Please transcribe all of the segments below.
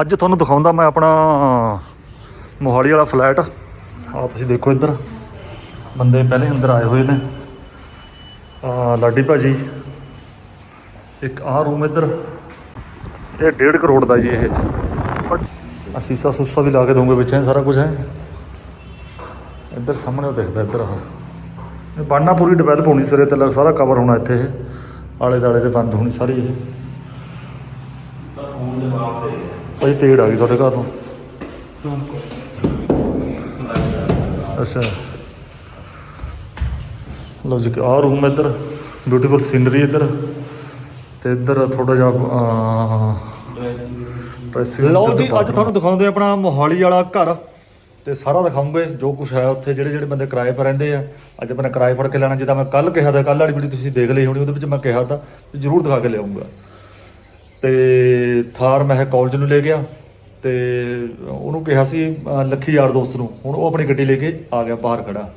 ਅੱਜ ਤੁਹਾਨੂੰ ਦਿਖਾਉਂਦਾ ਮੈਂ ਆਪਣਾ ਮੋਹਾਲੀ ਵਾਲਾ ਫਲੈਟ। ਆ ਤੁਸੀਂ ਦੇਖੋ ਇੱਧਰ। ਬੰਦੇ ਪਹਿਲੇ ਅੰਦਰ ਆਏ ਹੋਏ ਨੇ। ਆ ਲਾਡੀ ਭਾਜੀ। ਇੱਕ ਆਹ ਰੂਮ ਇੱਧਰ। ਇਹ 1.5 ਕਰੋੜ ਦਾ ਜੀ ਇਹ। ਬਟ ਅਸੀਸਾ ਸੁਸਾ ਵੀ ਲਾ ਕੇ ਦਊਂਗੇ ਵਿੱਚ, ਇਹ ਸਾਰਾ ਕੁਝ ਹੈ। ਇੱਧਰ ਸਾਹਮਣੇ ਉਹ ਦਿਖਦਾ ਇੱਧਰ ਆ ਇਹ ਬਣਨਾ ਪੂਰੀ ਡਿਵੈਲਪ ਹੋਣੀ ਸਿਰੇ ਤੇ ਸਾਰਾ ਕਵਰ ਹੋਣਾ ਇੱਥੇ। ਆਲੇ ਦਾਲੇ ਤੇ ਬੰਦ ਹੋਣੀ ਸਾਰੀ ਇਹ। ਭਾਈ ਤੇੜ ਆ ਗਈ ਤੁਹਾਡੇ ਘਰ ਨੂੰ। ਅੱਛਾ। ਲਓ ਜੀ ਆਹ ਰੂਮ ਇੱਧਰ। ਬਿਊਟੀਫੁਲ ਸੀਨਰੀ ਇੱਧਰ। ਤੇ ਇੱਧਰ ਥੋੜਾ ਜਿਹਾ ਲਓ ਜੀ ਅੱਜ ਤੁਹਾਨੂੰ ਦਿਖਾਉਂਦੇ ਆ ਆਪਣਾ ਮੋਹਾਲੀ ਵਾਲਾ ਘਰ। ਤੇ ਸਾਰਾ ਦਿਖਾਉਂਗੇ ਜੋ ਕੁਝ ਹੈ ਉੱਥੇ ਜਿਹੜੇ ਜਿਹੜੇ ਬੰਦੇ ਕਿਰਾਏ 'ਤੇ ਰਹਿੰਦੇ ਆ। ਅੱਜ ਆਪਣਾ ਕਿਰਾਏ ਫੜ ਕੇ ਲੈਣਾ ਜਿੱਦਾਂ ਮੈਂ ਕੱਲ ਕਿਹਾ ਤਾਂ ਕੱਲ ਵਾਲੀ ਵੀਡੀਓ ਤੁਸੀਂ ਦੇਖ ਲਈ ਹੋਣੀ ਉਹਦੇ ਵਿੱਚ ਮੈਂ ਕਿਹਾ ਤਾਂ ਜ਼ਰੂਰ ਦਿਖਾ ਕੇ ਲਿਆਉਂਗਾ। ਤੇ ਥਾਰ ਮੈਂ ਕਾਲਜ ਨੂੰ ਲੈ ਗਿਆ ਤੇ ਉਹਨੂੰ ਕਿਹਾ ਸੀ ਅਹ, ਲੱਖੀ ਯਾਰ ਦੋਸਤ ਨੂੰ। ਹੁਣ ਉਹ ਆਪਣੀ ਗੱਡੀ ਲੈ ਕੇ ਆ ਗਿਆ ਬਾਹਰ ਖੜਾ।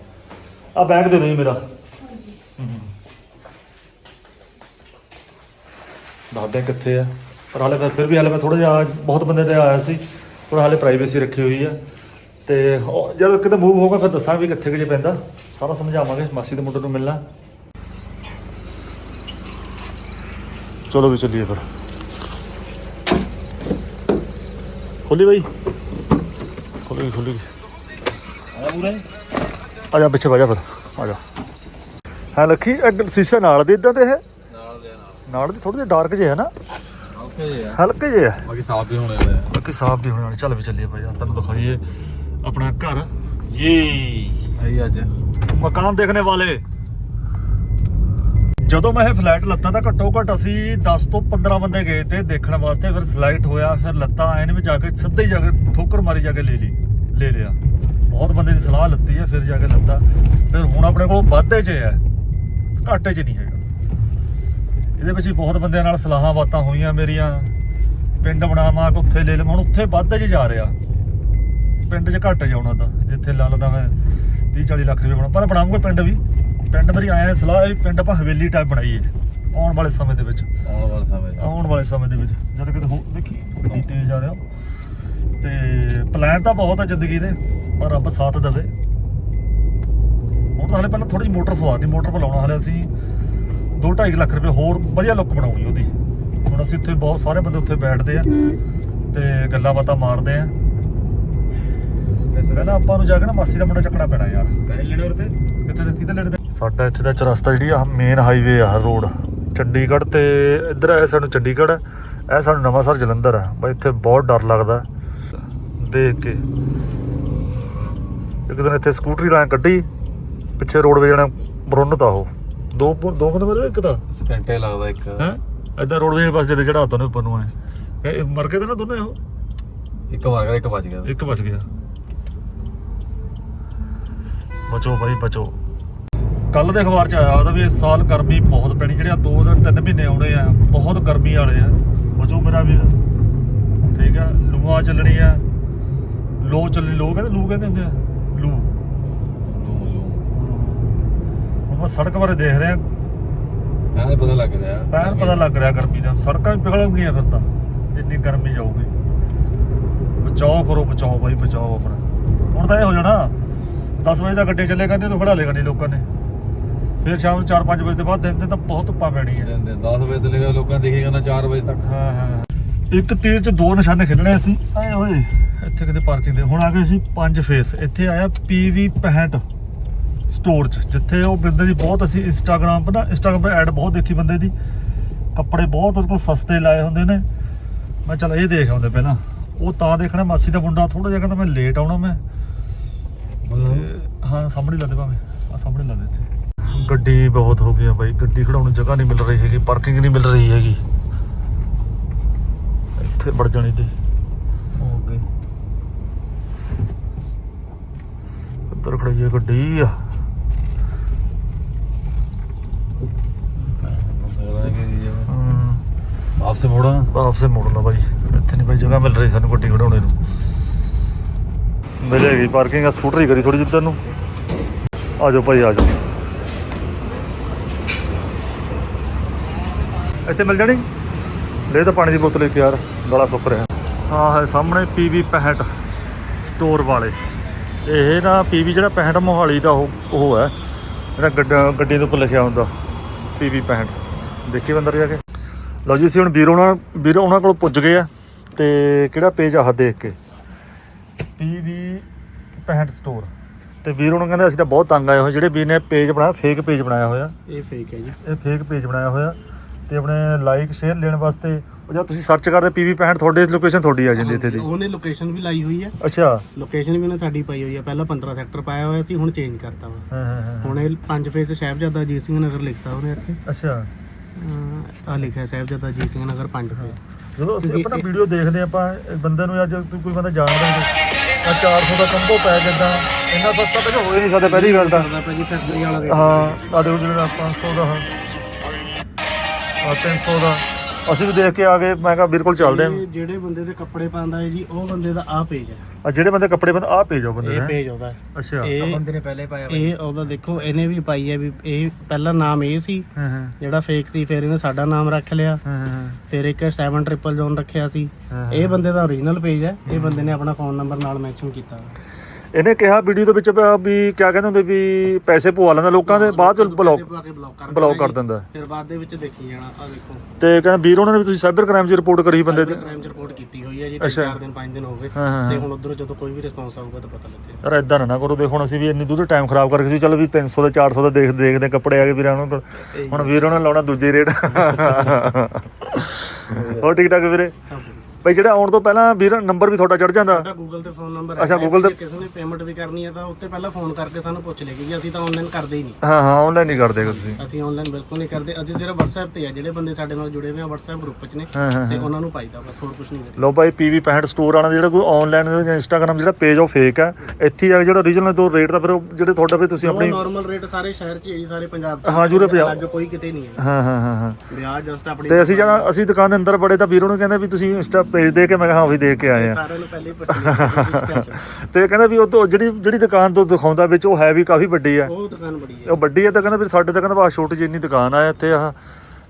ਆ ਬੈਗ ਦੇ ਦਿਓ ਜੀ ਮੇਰਾ। ਦੱਸਦੇ ਹਾਂ ਕਿੱਥੇ ਆ। ਪਰ ਹਾਲੇ ਮੈਂ ਫਿਰ ਵੀ ਹਾਲੇ ਮੈਂ ਥੋੜਾ ਜਿਹਾ ਬਹੁਤ ਬੰਦੇ ਤੇ ਆਇਆ ਸੀ। ਥੋੜਾ ਹਾਲੇ ਪ੍ਰਾਈਵੇਸੀ ਰੱਖੀ ਹੋਈ ਆ। ਤੇ ਉਹ ਜਦੋਂ ਕਿਤੇ ਮੂਵ ਹੋਊਗਾ ਫਿਰ ਦੱਸਾਂ ਵੀ ਕਿੱਥੇ ਕਿਜੇ ਪੈਂਦਾ। ਸਾਰਾ ਸਮਝਾਵਾਂਗੇ ਮਾਸੀ ਦੇ ਮੁੰਡੇ ਨੂੰ ਮਿਲਣਾ। ਚਲੋ ਵੀ ਚੱਲੀਏ ਫਿਰ। ਖੋਲੀ ਬਾਈ। ਖੋਲੀ ਖੋਲੀ। ਆ ਜਾ ਪਿੱਛੇ ਬਹਿ ਜਾ ਫਿਰ। ਆ ਜਾ। ਹਾਂ ਲੱਖੀ ਇੱਕ ਸੀਸੇ ਨਾਲ ਦੇ ਇਦਾਂ ਦੇ ਇਹ? ਨਾਲ ਦੇ ਥੋੜੇ ਜਿਹਾ ਡਾਰਕ ਜਿਹੇ ਹੈ ਨਾ? ਓਕੇ ਜੀ ਹਲਕੇ ਜਿਹੇ ਆ। ਬਾਕੀ ਸਾਫ਼ ਵੀ ਹੋਣੇ ਵਾਲੇ ਆ। ਬਾਕੀ ਸਾਫ਼ ਵੀ ਹੋਣ ਵਾਲੇ। ਚੱਲ ਵੀ ਚੱਲੀਏ ਭਾਈ ਆ ਤੁਹਾਨੂੰ ਦਿਖਾਈਏ ਆਪਣਾ ਘਰ। ਯੇ! ਆਈ ਅੱਜ। ਮਕਾਨ ਦੇਖਣੇ ਵਾਲੇ। ਜਦੋਂ ਮੈਂ ਇਹ ਫਲੈਟ ਲੱਤਾ ਤਾਂ ਘੱਟੋ ਘੱਟ ਅਸੀਂ 10 ਤੋਂ 15 ਬੰਦੇ ਗਏ ਤੇ ਦੇਖਣ ਵਾਸਤੇ ਫਿਰ ਸਿਲੈਕਟ ਹੋਇਆ, ਫਿਰ ਲੱਤਾ ਆਏ ਨੇ ਵੀ ਜਾ ਕੇ ਸਿੱਧੇ ਜਾ ਕੇ ਠੋਕਰ ਮਾਰੀ ਜਾ ਕੇ ਲੈ ਲਈ, ਲੈ ਲਿਆ। ਬਹੁਤ ਬੰਦੇ ਦੀ ਸਲਾਹ ਲੱਤੀ ਹੈ, ਫਿਰ ਜਾ ਕੇ ਲੱਤਾ। ਫਿਰ ਹੁਣ ਆਪਣੇ ਕੋਲ ਵਾਧੇ 'ਚ ਹੈ, ਘਾਟੇ 'ਚ ਨਹੀਂ ਹੈਗਾ। ਇਹਦੇ ਵਿੱਚ ਵੀ ਬਹੁਤ ਬੰਦਿਆਂ ਨਾਲ ਸਲਾਹਾਂ ਬਾਤਾਂ ਹੋਈਆਂ ਮੇਰੀਆਂ। ਪਿੰਡ ਬਣਾਵਾਂ ਕਿ ਉੱਥੇ ਲੈ ਲਵਾਂ ਹੁਣ ਉੱਥੇ ਵਾਧੇ 'ਚ ਜਾ ਰਿਹਾ। ਪਿੰਡ 'ਚ ਘੱਟ ਜਾਉਣਾ ਤਾਂ ਜਿੱਥੇ ਲਾ ਲਦਾ ਮੈਂ 30 40 ਲੱਖ ਰੁਪਏ ਬਣਾ ਪਰ ਬਣਾਉਂਗਾ ਪਿੰਡ ਵੀ। ਪਿੰਡ ਮੇਰੀ ਆਇਆ ਸਲਾਹ ਵੀ ਪਿੰਡ ਆਪਾਂ ਹਵੇਲੀ ਟਾਈਪ ਬਣਾਈਏ ਆਉਣ ਵਾਲੇ ਸਮੇਂ ਦੇ ਵਿੱਚ। ਆਉਣ ਵਾਲੇ ਸਮੇਂ। ਆਉਣ ਵਾਲੇ ਸਮੇਂ ਦੇ ਵਿੱਚ ਜਦ ਕਿਤੇ ਹੋ ਦੇਖੀ ਗੱਡੀ ਤੇਜ਼ ਆ ਰਿਹਾ। ਤੇ ਪਲਾਨ ਤਾਂ ਬਹੁਤ ਆ ਜ਼ਿੰਦਗੀ ਦੇ ਪਰ ਰੱਬ ਸਾਥ ਦੇਵੇ। ਹੁਣ ਤਾਂ ਹਲੇ ਪਹਿਲਾਂ ਥੋੜੀ ਜਿਹੀ ਮੋਟਰ ਸਵਾਰਨੀ ਮੋਟਰ ਬੁਲਾਉਣਾ ਹਲੇ ਅਸੀਂ 2.5 ਲੱਖ ਰੁਪਏ ਹੋਰ ਵਧੀਆ ਲੁੱਕ ਬਣਾਉਣੀ ਉਹਦੀ। ਹੁਣ ਅਸੀਂ ਉੱਥੇ ਬਹੁਤ ਸਾਰੇ ਬੰਦੇ ਉੱਥੇ ਬੈਠਦੇ ਆ ਤੇ ਗੱਲਾਂ ਬਾਤਾਂ ਮਾਰਦੇ ਆ। ਪਹਿਲਾਂ ਆਪਾਂ ਨੂੰ ਜਾ ਕੇ ਨਾ ਮਾਸੀ ਦਾ ਮੁੰਡਾ ਚੱਕਣਾ ਪੈਣਾ ਯਾਰ। ਲੈਣੇ ਉਰਤੇ ਕਿੱਥੇ ਕਿਤੇ ਲੜਦੇ ਸਾਡਾ ਇੱਥੇ ਦਾ ਚਰਸਤਾ ਜਿਹੜੀ ਆ ਮੇਨ ਹਾਈਵੇ ਆ ਰੋਡ ਚੰਡੀਗੜ੍ਹ ਤੇ ਇੱਧਰ ਹੈ ਸਾਨੂੰ ਚੰਡੀਗੜ੍ਹ ਇਹ ਸਾਨੂੰ ਨਵਾਂਸਰ ਜਲੰਧਰ ਆ। ਬਈ ਇੱਥੇ ਬਹੁਤ ਡਰ ਲੱਗਦਾ। ਦੇਖ ਕੇ। ਇੱਕ ਦਿਨ ਇੱਥੇ ਸਕੂਟਰੀ ਲਾਂ ਕੱਢੀ ਪਿੱਛੇ ਰੋਡ ਵੇ ਜਾਣਾ ਬਰੁੰਨ ਤਾ ਉਹ ਦੋ ਦੋ ਬੰਦੇ ਮਰੇ ਇੱਕ ਤਾਂ। ਸਕਿੰਟੇ ਲੱਗਦਾ ਇੱਕ। ਹੈ? ਇਦਾਂ ਰੋਡਵੇ ਪਾਸੇ ਤੇ ਚੜਾਤਾ ਨੇ ਉੱਪਰ ਨੂੰ ਐ। ਇਹ ਮਰ ਗਏ ਤੇ ਨਾ ਦੋਨੇ ਉਹ? ਇੱਕ ਮਾਰ ਗਿਆ ਇੱਕ ਬਚ ਗਿਆ। ਇੱਕ ਬਚ ਗਿਆ। ਬਚੋ ਭਾਈ ਬਚੋ। ਕੱਲ ਦੇ ਅਖਬਾਰ ਚ ਆਇਆ ਉਹਦਾ ਵੀ ਇਸ ਸਾਲ ਗਰਮੀ ਬਹੁਤ ਪੈਣੀ ਜਿਹੜੇ ਦੋ ਜਾਂ ਤਿੰਨ ਮਹੀਨੇ ਆਉਣੇ ਆ ਬਹੁਤ ਗਰਮੀ ਵਾਲੇ ਆ। ਬਚੋ ਮੇਰਾ ਵੀਰ। ਠੀਕ ਆ ਲੂਆਂ ਚੱਲਣੀ ਆ। ਲੋ ਚੱਲਣੀ ਲੋ ਕਹਿੰਦੇ ਲੂ ਕਹਿੰਦੇ ਹੁੰਦੇ ਆ। ਲੂ। ਲੂ ਲੂ। ਸੜਕ ਬਾਰੇ ਦੇਖ ਰਿਹਾ ਐਂ ਪਤਾ ਲੱਗ ਰਿਹਾ। ਪੈਰ ਪਤਾ ਲੱਗ ਰਿਹਾ ਗਰਮੀ ਦਾ। ਸੜਕਾਂ ਵੀ ਪਿਘਲ ਗਈਆਂ ਫਿਰ ਤਾਂ ਜਿੰਨੀ ਗਰਮੀ ਜਾਊਗੀ। ਬਚਾਓ ਕਰੋ ਬਚਾਓ ਭਾਈ ਬਚਾਓ ਆਪਣਾ। ਹੁਣ ਤਾਂ ਇਹ ਹੋ ਜਾਣਾ 10 ਵਜੇ ਤੱਕ ਗੱਡੇ ਚੱਲੇ ਕਹਿੰਦੇ ਤੋਂ ਖੜਾ ਲੈ ਗੱਡੀ ਲੋਕਾਂ ਨੇ। ਫਿਰ ਸ਼ਾਮ ਨੂੰ 4-5 ਵਜੇ ਤੋਂ ਬਾਅਦ ਦਿਨ ਤੇ ਤਾਂ ਬਹੁਤ ਧੁੱਪਾਂ ਪੈਣੀ ਹੈ ਦਿਨ ਦੇ 10 ਵਜੇ ਤੋਂ ਲੋਕਾਂ ਦੇਖੀ ਕਰਨਾ 4 ਵਜੇ ਤੱਕ। ਹਾਂ ਹਾਂ। ਇੱਕ ਤੀਰ 'ਚ ਦੋ ਨਿਸ਼ਾਨੇ ਖੇਲਣੇ ਸੀ। ਆਏ ਓਏ ਇੱਥੇ ਕਿਤੇ ਪਾਰਕਿੰਗ ਦੇ। ਹੁਣ ਆ ਗਏ ਸੀ ਪੰਜ ਫੇਸ ਇੱਥੇ ਆਇਆ PV 65 ਸਟੋਰ 'ਚ ਜਿੱਥੇ ਉਹ ਬੰਦੇ ਦੀ ਬਹੁਤ ਅਸੀਂ ਇੰਸਟਾਗ੍ਰam 'ਤੇ ਨਾ ਇੰਸਟਾਗ੍ਰam 'ਤੇ ਐਡ ਬਹੁਤ ਦੇਖੀ ਬੰਦੇ ਦੀ। ਕੱਪੜੇ ਬਹੁਤ ਉਹਦੇ ਕੋਲ ਸਸਤੇ ਲਾਏ ਹੁੰਦੇ ਨੇ। ਮੈਂ ਚੱਲ ਇਹ ਦੇਖ ਆਉਂਦੇ ਪਹਿਲਾਂ। ਉਹ ਤਾਂ ਦੇਖਣਾ ਮਾਸੀ ਦਾ ਮੁੰਡਾ ਥੋੜਾ ਜਿਹਾ ਕਹਿੰਦਾ ਮੈਂ ਲੇਟ ਆਉਣਾ ਮੈਂ। ਹਾਂ ਸਾਹਮਣੇ ਲਾ ਦੇ ਭਾਵੇਂ। ਆ ਸਾਹਮਣੇ ਲਾ ਦੇ ਇੱਥੇ। ਗੱਡੀ ਬਹੁਤ ਹੋ ਗਈ ਬਾਈ। ਗੱਡੀ ਖੜਾਉਣ ਨੂੰ ਜਗ੍ਹਾ ਨਹੀਂ ਮਿਲ ਰਹੀ ਹੈਗੀ ਪਾਰਕਿੰਗ ਨਹੀਂ ਮਿਲ ਰਹੀ ਹੈਗੀ। ਇੱਥੇ ਵੜ ਜਾਣੀ ਤੇ। ਹੋ ਗਈ। ਉੱਧਰ ਖੜੀ ਹੈ ਗੱਡੀ। ਆ ਹਮ, ਆਪਸੇ ਮੋੜਾ। ਵਾਪਸ ਮੋੜ ਲਾ ਬਾਈ। ਇੱਥੇ ਨਹੀਂ ਬਾਈ ਜਗ੍ਹਾ ਮਿਲ ਰਹੀ ਸਾਨੂੰ ਗੱਡੀ ਖੜਾਉਣੇ ਨੂੰ। ਮਿਲੇਗੀ ਪਾਰਕਿੰਗ ਆ ਸਕੂਟਰੀ ਕਰੀ ਥੋੜੀ ਜਿੱਦਾਂ ਨੂੰ। ਆ ਜਾਓ ਭਾਈ ਆ ਜਾਓ। ਇੱਥੇ ਮਿਲ ਜਾਣੀ? ਲੈ ਤਾਂ ਪਾਣੀ ਦੀ ਬੋਤਲ ਇੱਕ ਯਾਰ ਗਲਾ ਸੁੱਕ ਰਿਹਾ। ਆਹ ਹੈ ਸਾਹਮਣੇ PV 65 ਸਟੋਰ ਵਾਲੇ। ਇਹ ਨਾ PV ਜਿਹੜਾ 65 ਮੋਹਾਲੀ ਦਾ ਉਹ ਉਹ ਹੈ। ਜਿਹੜਾ ਗੱਡਾ ਗੱਡੀ ਦੇ ਉੱਪਰ ਲਿਖਿਆ ਹੁੰਦਾ PV 65 ਦੇਖੀ ਅੰਦਰ ਜਾ ਕੇ? ਲਓ ਜੀ ਅਸੀਂ ਹੁਣ ਵੀਰ ਉਹਨਾਂ ਵੀਰ ਉਹਨਾਂ ਕੋਲ ਪੁੱਜ ਗਏ ਆ ਤੇ ਕਿਹੜਾ ਪੇਜ ਆਹ ਦੇਖ ਕੇ? PV 65 store. ਤੇ ਵੀਰ ਉਹਨਾਂ ਕਹਿੰਦੇ ਅਸੀਂ ਤਾਂ ਬਹੁਤ ਤੰਗ ਆਏ ਹੋਏ ਜਿਹੜੇ ਵੀਰ ਨੇ ਪੇਜ ਬਣਾਇਆ ਫੇਕ ਪੇਜ ਬਣਾਇਆ ਹੋਇਆ। ਇਹ ਫੇਕ ਹੈ ਜੀ। ਇਹ ਫੇਕ ਪੇਜ ਬਣਾਇਆ ਹੋਇਆ। ਤੇ ਆਪਣੇ ਲਾਈਕ ਸ਼ੇਅਰ ਲੈਣ ਵਾਸਤੇ ਉਹ ਜਦ ਤੁਸੀਂ ਸਰਚ ਕਰਦੇ PV 65 ਤੁਹਾਡੇ ਲੋਕੇਸ਼ਨ ਤੁਹਾਡੀ ਆ ਜਾਂਦੀ ਇੱਥੇ ਦੀ। ਉਹਨੇ ਲੋਕੇਸ਼ਨ ਵੀ ਲਾਈ ਹੋਈ ਹੈ ਅੱਛਾ। ਲੋਕੇਸ਼ਨ ਵੀ ਉਹਨੇ ਸਾਡੀ ਪਾਈ ਹੋਈ ਹੈ ਪਹਿਲਾਂ 15 ਸੈਕਟਰ ਪਾਇਆ ਹੋਇਆ ਸੀ ਹੁਣ ਚੇਂਜ ਕਰਤਾ ਵਾ। ਹਾਂ ਹਾਂ ਹਾਂ। ਹੁਣ ਇਹ ਪੰਜ ਫੇਸ ਸਾਹਿਬਜ਼ਾਦਾ ਅਜੀਤ ਸਿੰਘ ਨਗਰ ਲਿਖਤਾ ਉਹਨੇ ਇੱਥੇ। ਅੱਛਾ। ਆ ਲਿਖਿਆ ਸਾਹਿਬਜ਼ਾਦਾ ਅਜੀਤ ਸਿੰਘ ਨਗਰ ਪੰਜ ਫੇਸ ਜਦੋਂ ਅਸੀਂ ਆਪਣਾ ਵੀਡੀਓ ਦੇਖਦੇ ਆਪਾਂ ਬੰਦੇ ਨੂੰ ਅੱਜ ਕੋਈ ਬੰਦਾ ਜਾਣਦਾ ਨਹੀਂ ਤਾਂ 400 ਦਾ ਕੰਬੋ ਪੈ ਜਿੱਦਾਂ ਇੰਨਾ ਸਸਤਾ ਤਾਂ ਹੋ ਹੀ ਨਹੀਂ ਸਕਦਾ ਪਹਿਲੀ ਗੱਲ ਤਾਂ। ਜੀ ਹਾਂ ਆ ਦੇਖੋ ਜਿਹੜਾ 500 ਦਾ ਹਾਂ ਆ 300 ਦਾ। ਅਸੀਂ ਵੀ ਦੇਖ ਕੇ ਆ ਗਏ ਮੈਂ ਕਿਹਾ ਵੀਰ ਕੋਲ ਚੱਲਦੇ ਇਹ ਜਿਹੜੇ ਬੰਦੇ ਦੇ ਕੱਪੜੇ ਪਾਉਂਦਾ ਹੈ ਜੀ ਉਹ ਬੰਦੇ ਦਾ ਆ ਪੇਜ ਹੈ। ਆ ਜਿਹੜੇ ਬੰਦੇ ਕੱਪੜੇ ਬੰਦੇ ਆ ਪੇਜ ਆ ਬੰਦੇ ਇਹ ਪੇਜ ਉਹਦਾ। ਹੈ। ਅੱਛਾ। ਇਹ ਬੰਦੇ ਨੇ ਪਹਿਲੇ ਪਾਇਆ ਇਹ ਉਹਦਾ ਦੇਖੋ ਇਹਨੇ ਵੀ ਪਾਈ ਹੈ ਵੀ ਇਹ ਪਹਿਲਾ ਨਾਮ ਇਹ ਸੀ। ਹਾਂ ਹਾਂ। ਜਿਹੜਾ ਫੇਕ ਸੀ ਫਿਰ ਇਹਨੇ ਸਾਡਾ ਨਾਮ ਰੱਖ ਲਿਆ। ਹਾਂ ਹਾਂ ਫਿਰ ਇੱਕ 7 ਟ੍ਰਿਪਲ ਜ਼ੋਨ ਰੱਖਿਆ ਸੀ। ਇਹ ਬੰਦੇ ਦਾ ਓਰੀਜਨਲ ਪੇਜ ਹੈ। ਇਹ ਬੰਦੇ ਨੇ ਆਪਣਾ ਫੋਨ ਨੰਬਰ ਨਾਲ ਮੈਂਸ਼ਨ ਕੀਤਾ। ਇਹਨੇ ਕਿਹਾ ਵੀਡੀਓ ਦੇ ਵਿੱਚ ਵੀ ਕਿਆ ਕਹਿੰਦੇ ਹੁੰਦੇ ਵੀ ਪੈਸੇ ਪਵਾ ਲੈਂਦਾ ਲੋਕਾਂ ਦੇ ਬਾਅਦ ਚ ਬਲੌਕ ਬਲੌਕ ਕਰ ਦਿੰਦਾ ਫਿਰ ਬਾਅਦ ਦੇ ਵਿੱਚ ਦੇਖੀ ਜਾਣਾ ਆ ਦੇਖੋ। ਤੇ ਕਹਿੰਦਾ ਵੀਰ ਉਹਨਾਂ ਨੇ ਵੀ ਤੁਸੀਂ ਸਾਈਬਰ ਕ੍ਰਾਈਮ 'ਚ ਰਿਪੋਰਟ ਕਰੀ ਬੰਦੇ ਦੀ। ਕ੍ਰਾਈਮ ਚ ਰਿਪੋਰਟ ਕੀਤੀ ਹੋਈ ਹੈ ਜੀ ਅੱਛਾ। 4 ਦਿਨ 5 ਦਿਨ ਹੋ ਗਏ। ਹਾਂ, ਹਾਂ, ਤੇ ਹੁਣ ਉਧਰੋਂ ਜਦੋਂ ਕੋਈ ਵੀ ਰਿਸਪੌਂਸ ਆਊਗਾ ਤਾਂ ਪਤਾ ਲੱਗੇ ਯਾਰ ਇਦਾਂ ਨਾ ਨਾ ਕਰੋ ਦੇਖੋ ਹੁਣ ਅਸੀਂ ਵੀ ਇੰਨੀ ਦੂਰ ਟਾਈਮ ਖਰਾਬ ਕਰਕੇ ਸੀ ਚਲੋ ਵੀ 300 ਦੇ 400 ਦੇ ਦੇਖ ਦੇਖਦੇ ਕੱਪੜੇ ਆ ਗਏ ਵੀਰਾਂ ਨੂੰ ਪਰ ਹੁਣ ਵੀਰ ਉਹਨਾਂ ਨੇ ਲਾਉਣਾ ਦੂਜੇ ਰੇਟ ਹੋਰ ਠੀਕ ਠਾਕ ਵੀਰੇ? ਸਭ। ਬਈ ਜਿਹੜਾ ਆਉਣ ਤੋਂ ਪਹਿਲਾਂ ਵੀਰ ਨੰਬਰ ਵੀ ਤੁਹਾਡਾ ਚੜ ਜਾਂਦਾ। ਸਾਡਾ ਗੂਗਲ ਤੇ ਫੋਨ ਨੰਬਰ ਅੱਛਾ, Google ਤੇ- ਕਿਸੇ ਨੇ ਪੇਮੈਂਟ ਵੀ ਕਰਨੀ ਹੈ ਤਾਂ ਉੱਤੇ ਪਹਿਲਾਂ ਫੋਨ ਕਰਕੇ ਸਾਨੂੰ ਪੁੱਛ ਲੇਗੀ ਜੀ ਅਸੀਂ ਤਾਂ ਆਨਲਾਈਨ ਕਰਦੇ ਹੀ ਨਹੀਂ। ਹਾਂ ਹਾਂ ਆਨਲਾਈਨ ਨਹੀਂ ਕਰਦੇ ਤੁਸੀਂ ਅਸੀਂ ਆਨਲਾਈਨ ਬਿਲਕੁਲ ਨਹੀਂ ਕਰਦੇ। ਅਸੀਂ ਸਿਰਫ WhatsApp ਤੇ ਆ ਜਿਹੜੇ ਬੰਦੇ ਸਾਡੇ ਨਾਲ ਜੁੜੇ ਹੋਏ ਆ WhatsApp ਗਰੁੱਪ 'ਚ ਨੇ ਹਾਂ ਹਾਂ ਤੇ ਉਹਨਾਂ ਨੂੰ ਪਾਈਦਾ ਬਸ ਹੋਰ ਕੁਝ ਨਹੀਂ ਕਰੀ ਲੋ ਭਾਈ PV 65 ਸਟੋਰ ਵਾਲਾ ਜਿਹੜਾ ਕੋਈ ਆਨਲਾਈਨ ਜਾਂ ਇੰਸਟਾਗ੍ਰam ਜਿਹੜਾ ਪੇਜ ਉਹ ਫੇਕ ਹੈ ਇੱਥੇ ਹੀ ਕੇ ਜਿਹੜਾ ਓਰੀਜਨਲ ਤੋਂ ਰੇਟ ਦਾ ਫਿਰ ਉਹ ਜਿਹੜੇ ਤੁਹਾਡਾ ਵੀ ਤੁਸੀਂ ਉਹ ਆਪਣੀ ਨਾਰਮਲ ਰੇਟ ਸਾਰੇ ਸ਼ਹਿਰ 'ਚ ਹੀ ਹੈ ਜੀ, ਸਾਰੇ ਪੰਜਾਬ 'ਚ। ਹਾਂ, ਜੂਰੇ ਪੰਜਾਬ। ਅਲੱਗ ਕੋਈ ਕਿਤੇ ਨਹੀਂ ਹੈ ਹਾਂ ਹਾਂ ਹਾਂ ਹਾਂ। ਵਿਆਹ ਜਸਟ ਆਪਣੀ ਤੇ ਅਸੀਂ ਜਦੋਂ ਅਸੀਂ ਦੁਕਾਨ ਦੇ ਅੰਦਰ ਬੜੇ ਤਾਂ ਵੀਰੋ ਨੂੰ ਕਹਿੰਦੇ ਵੀ ਤੁਸੀਂ ਇੰਸਟਾ ਪੇਜ ਦੇ ਕੇ ਮੈਂ ਕਿਹਾ ਹਾਂ ਵੀ ਦੇਖ ਕੇ ਆਏ ਆ। ਸਾਰਿਆਂ ਨੂੰ ਪਹਿਲੇ ਹੀ ਪੁੱਛ ਲਿਆ ਤੇ ਕਹਿੰਦਾ ਵੀ ਉਹ ਤੋਂ ਜਿਹੜੀ ਜਿਹੜੀ ਦੁਕਾਨ ਤੋਂ ਦਿਖਾਉਂਦਾ ਵਿੱਚ ਉਹ ਹੈ ਵੀ ਕਾਫੀ ਵੱਡੀ ਆ। ਉਹ ਦੁਕਾਨ ਬੜੀ ਹੈ ਉਹ ਵੱਡੀ ਆ ਤਾਂ ਕਹਿੰਦਾ ਵੀ ਸਾਡੇ ਤਾਂ ਕਹਿੰਦਾ ਬਾ ਛੋਟੀ ਜਿਹੀ ਇੰਨੀ ਦੁਕਾਨ ਆ ਇੱਥੇ ਆਹ।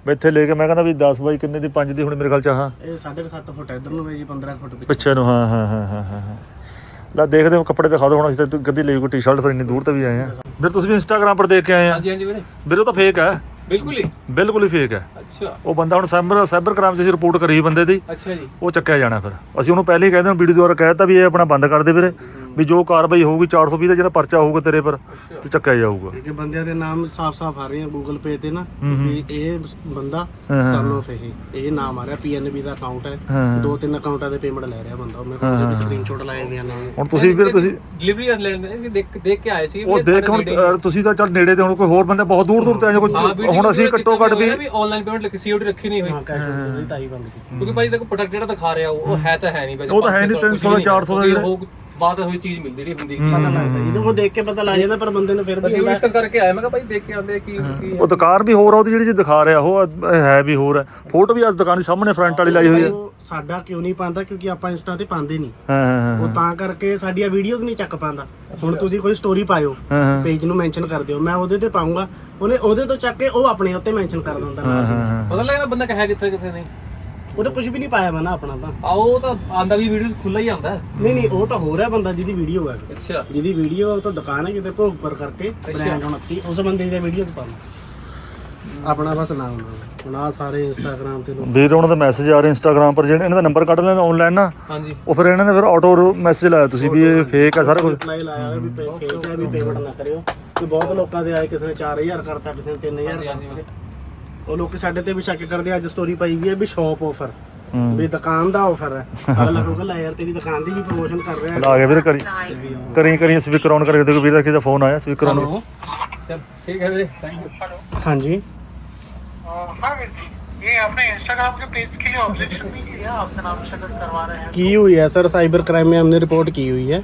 ਵੀ ਇੱਥੇ ਲੈ ਕੇ ਮੈਂ ਕਹਿੰਦਾ ਵੀ 10 ਬਾਈ ਕਿੰਨੇ ਦੀ 5 ਦੀ ਹੁਣ ਮੇਰੇ ਖਿਆਲ ਚ ਆਹ। ਇਹ 7.5 ਫੁੱਟ ਇਧਰ ਨੂੰ ਹੈ ਜੀ 15 ਫੁੱਟ ਪਿੱਛੇ। ਪਿੱਛੇ ਨੂੰ ਹਾਂ ਹਾਂ ਹਾਂ ਹਾਂ ਹਾਂ ਹਾਂ। ਲੈ ਦੇਖਦੇ ਹਾਂ ਕੱਪੜੇ ਦਿਖਾ ਦਿਓ ਹੁਣ ਅਸੀਂ ਤਾਂ ਗੱਦੀ ਲਈ ਕੋਈ ਟੀ-ਸ਼ਰਟ ਫਿਰ ਇੰਨੀ ਦੂਰ ਤੇ ਵੀ ਆਏ ਆ। ਫਿਰ ਤੁਸੀਂ ਵੀ ਇੰਸਟਾਗ੍ਰਾਮ ਪਰ ਦੇਖ ਕੇ ਆਏ ਆ। ਹਾਂਜੀ ਹਾਂਜੀ ਵੀਰੇ। ਵੀਰੇ ਉਹ ਤਾਂ ਫੇਕ ਹੈ ਬਿਲਕੁਲ ਹੀ? ਬਿਲਕੁਲ ਹੀ ਫੇਕ ਹੈ। ਅੱਛਾ। ਉਹ ਬੰਦਾ ਹੁਣ ਸਾਈਬਰ ਸਾਈਬਰ ਕ੍ਰਾਈਮ 'ਚ ਅਸੀਂ ਰਿਪੋਰਟ ਕਰੀ ਬੰਦੇ ਦੀ। ਅੱਛਾ ਜੀ। ਉਹ ਚੱਕਿਆ ਜਾਣਾ ਫਿਰ। ਅਸੀਂ ਉਹਨੂੰ ਪਹਿਲੇ ਹੀ ਕਹਿੰਦੇ ਹਾਂ ਵੀਡੀਓ ਦੁਆਰਾ ਕਹਿਤਾ ਵੀ ਇਹ ਆਪਣਾ ਬੰਦ ਕਰ ਦੇ ਵੀਰੇ। ਵੀ ਜੋ ਕਾਰਵਾਈ ਹੋਊਗੀ 420 ਦਾ ਜਿਹੜਾ ਪਰਚਾ ਹੋਊਗਾ ਤੇਰੇ ਪਰ ਤੇ ਚੱਕਿਆ ਜਾਊਗਾ। ਕਿ ਬੰਦਿਆਂ ਦੇ ਨਾਮ ਸਾਫ਼-ਸਾਫ਼ ਆ ਰਹੇ ਆ ਗੂਗਲ ਪੇ ਤੇ ਨਾ। ਵੀ ਇਹ ਬੰਦਾ। ਸਨ ਆਫ ਇਹ ਇਹ ਨਾਮ ਆ ਰਿਹਾ ਪੀਐਨਬੀ ਦਾ ਅਕਾਊਂਟ ਹੈ। ਦੋ ਤਿੰਨ ਅਕਾਊਂਟਾਂ ਦੇ ਪੇਮੈਂਟ ਲੈ ਰਿਹਾ ਬੰਦਾ। ਮੇਰੇ ਕੋਲ ਵੀ ਸਕਰੀਨਸ਼ਾਟ ਲਾਏ ਹੋਏ ਆ ਨਾਮ। ਹੁਣ ਤੁਸੀਂ ਵੀਰੇ ਤੁਸੀਂ ਡਿਲੀਵਰੀ ਲੈਣ ਦੇ ਸੀ ਦੇਖ ਦੇਖ ਕੇ ਆਏ ਸੀ ਉਹ ਦੇਖ ਹੁਣ ਤੁਸੀਂ ਤਾਂ ਚੱਲ ਨੇੜੇ ਤੇ ਹੁਣ ਕੋਈ ਹੋਰ ਬੰਦੇ ਬਹੁਤ ਦੂਰ ਦੂਰ ਤੇ ਆਏ ਕੋਈ ਹੁਣ ਅਸੀਂ ਘੱਟੋ ਘੱਟ ਵੀ ਆਨਲਾਈਨ ਪੇਮੈਂਟ ਲਿਖੀ ਸੀਓਡੀ ਰੱਖੀ ਨਹੀਂ ਹੋਈ। ਹਾਂ ਕੈਸ਼ ਔਨ ਡਿਲੀਵਰੀ ਤਾਂ ਹੀ ਬੰਦ ਕੀਤੀ। ਕਿਉਂਕਿ ਭਾਈ ਦੇਖੋ ਪ੍ਰੋਡਕਟ ਜਿਹੜਾ ਦਿਖਾ ਰਿਹਾ ਉਹ ਹੈ ਤਾਂ ਹੈ ਨਹੀਂ ਵੈਸੇ ਉਹ ਤਾਂ ਹੈ ਨਹੀਂ, 500 300 ਦਾ, 400 ਦਾ ਕਿਉਂਕਿ ਉਹ ਬਾਤ ਹੋਈ ਚੀਜ਼ ਮਿਲਦੀ ਜਿਹੜੀ ਹੁੰਦੀ ਪਤਾ ਲੱਗਦਾ ਇਹਦੇ ਕੋਲ ਦੇਖ ਕੇ ਪਤਾ ਲੱਗ ਜਾਂਦਾ ਪਰ ਬੰਦੇ ਨੂੰ ਫਿਰ ਵੀ ਅਸੀਂ ਉਹ ਕਰਕੇ ਆਏ ਮੈਂ ਕਿਹਾ ਭਾਈ ਦੇਖ ਕੇ ਆਉਂਦੇ ਕੀ ਕੀ ਉਹ ਦੁਕਾਨ ਵੀ ਹੋਰ ਆ ਉਹਦੀ ਜਿਹੜੀ ਜੀ ਦਿਖਾ ਰਿਹਾ ਉਹ ਹੈ ਵੀ ਹੋਰ ਹੈ। ਫੋਟੋ ਵੀ ਅੱਜ ਦੁਕਾਨ ਦੇ ਸਾਹਮਣੇ ਫਰੰਟ ਵਾਲੀ ਲਾਈ ਹੋਈ ਹੈ। ਉਹ ਸਾਡਾ ਕਿਉਂ ਨਹੀਂ ਪਾਉਂਦਾ ਕਿਉਂਕਿ ਆਪਾਂ ਇੰਸਟਾ ਤੇ ਪਾਉਂਦੇ ਨਹੀਂ। ਹਾਂ ਹਾਂ ਉਹ ਤਾਂ ਕਰਕੇ ਸਾਡੀਆਂ ਵੀਡੀਓਜ਼ ਨਹੀਂ ਚੱਕ ਪਾਉਂਦਾ। ਹੁਣ ਤੁਸੀਂ ਕੋਈ ਸਟੋਰੀ ਪਾਇਓ ਹਾਂ ਹਾਂ। ਪੇਜ ਨੂੰ ਮੈਂਸ਼ਨ ਕਰ ਦਿਓ ਮੈਂ ਉਹਦੇ ਤੇ ਪਾਉਂਗਾ। ਉਹਨੇ ਉਹਦੇ ਤੋਂ ਚੱਕ ਕੇ ਉਹ ਆਪਣੇ ਉੱਤੇ ਮੈਂਸ਼ਨ ਕਰ ਦਿੰਦਾ। ਦੀ ਨਾਲ। ਪਤਾ ਲੱਗਦਾ ਬੰਦਾ ਕਹੇ ਕਿੱਥੇ ਕਿੱਥੇ ਨਹੀਂ। ਉਹਨੇ ਕੁਝ ਵੀ ਨਹੀਂ ਪਾਇਆ ਵਾ ਨਾ ਆਪਣਾ ਤਾਂ। ਆ ਉਹ ਤਾਂ ਆਂਦਾ ਵੀ ਵੀਡੀਓ ਖੁੱਲਾ ਹੀ ਆਂਦਾ ਨਹੀਂ ਨਹੀਂ ਉਹ ਤਾਂ ਹੋਰ ਹੈ ਬੰਦਾ ਜਿਹਦੀ ਵੀਡੀਓ ਹੈ। ਅੱਛਾ। ਜਿਹਦੀ ਵੀਡੀਓ ਉਹ ਤਾਂ ਦੁਕਾਨ ਹੈ ਕਿਤੇ ਭੋਗਪੁਰ ਕਰਕੇ ਬ੍ਰਾਂਡ 29 ਉਸ ਬੰਦੇ ਦੀ ਵੀਡੀਓਜ਼ ਪਾਉਂਦਾ ਆਪਣਾ ਬਸ ਨਾਮ ਹੁਣ ਆਹ ਸਾਰੇ ਇੰਸਟਾਗ੍ਰam ਤੇ ਲੋਕ ਵੀਰ ਉਹਨਾਂ ਦਾ ਮੈਸੇਜ ਆ ਰਿਹਾ ਇੰਸਟਾਗ੍ਰਾਮ ਪਰ ਜਿਹੜੇ ਇਹਨਾਂ ਦਾ ਨੰਬਰ ਕੱਢ ਲੈਣ ਆਨਲਾਈਨ ਨਾ ਹਾਂਜੀ। ਉਹ ਫਿਰ ਇਹਨਾਂ ਨੇ ਫਿਰ ਆਟੋ ਮੈਸੇਜ ਲਾਇਆ ਤੁਸੀਂ ਵੀ ਇਹ ਫੇਕ ਆ ਸਾਰਾ ਕੁਝ ਰਿਪਲਾਈ ਲਾਇਆ ਹੋਇਆ ਵੀ ਫੇਕ ਹੈ ਵੀ ਪੇਮੈਂਟ ਨਾ ਕਰਿਓ। ਤੇ ਬਹੁਤ ਲੋਕਾਂ ਦੇ ਆਏ ਕਿਸੇ ਨੇ 4000 ਕਰਤਾ ਕਿਸੇ ਨੇ 3000 ਹਾਂਜੀ। ਕਰਤਾ। ਉਹ ਲੋਕ ਸਾਡੇ ਤੇ ਵੀ ਸ਼ੱਕ ਕਰਦੇ ਆ, ਅੱਜ ਸਟੋਰੀ ਪਾਈ ਵੀ ਹੈ ਵੀ ਸ਼ਾਪ ਆਫਰ ਹੂੰ ਵੀ ਦੁਕਾਨ ਦਾ ਆਫਰ ਹੈ ਅਗਲਾ ਕਹੂਗਾ ਲੈ ਯਾਰ ਤੇਰੀ ਦੁਕਾਨ ਦੀ ਵੀ ਪ੍ਰੋਮੋਸ਼ਨ ਕਰ ਰਿਹਾ ਆ ਗਿਆ ਵੀਰ ਕਰੀ ਕਰੀ ਕਰੀ ਸਪੀਕਰ ਆਨ ਕਰਕੇ ਦੇਖੋ ਵੀਰ ਦਾ ਕਿਸੇ ਦਾ ਫੋਨ ਆਇਆ ਸਪੀਕਰ ਆਨ ਹੈਲੋ ਸਰ ਠੀਕ ਹੈ ਵੀਰੇ ਥੈਂਕ ਯੂ ਹਾਂਜੀ हाँ वीर जी ये आपने इंस्टाग्राम के पेज के लिए ऑब्जेक्शन भी किया आपका नाम से अगर करवा रहे हैं की हुई है सर साइबर क्राइम में हमने रिपोर्ट की हुई है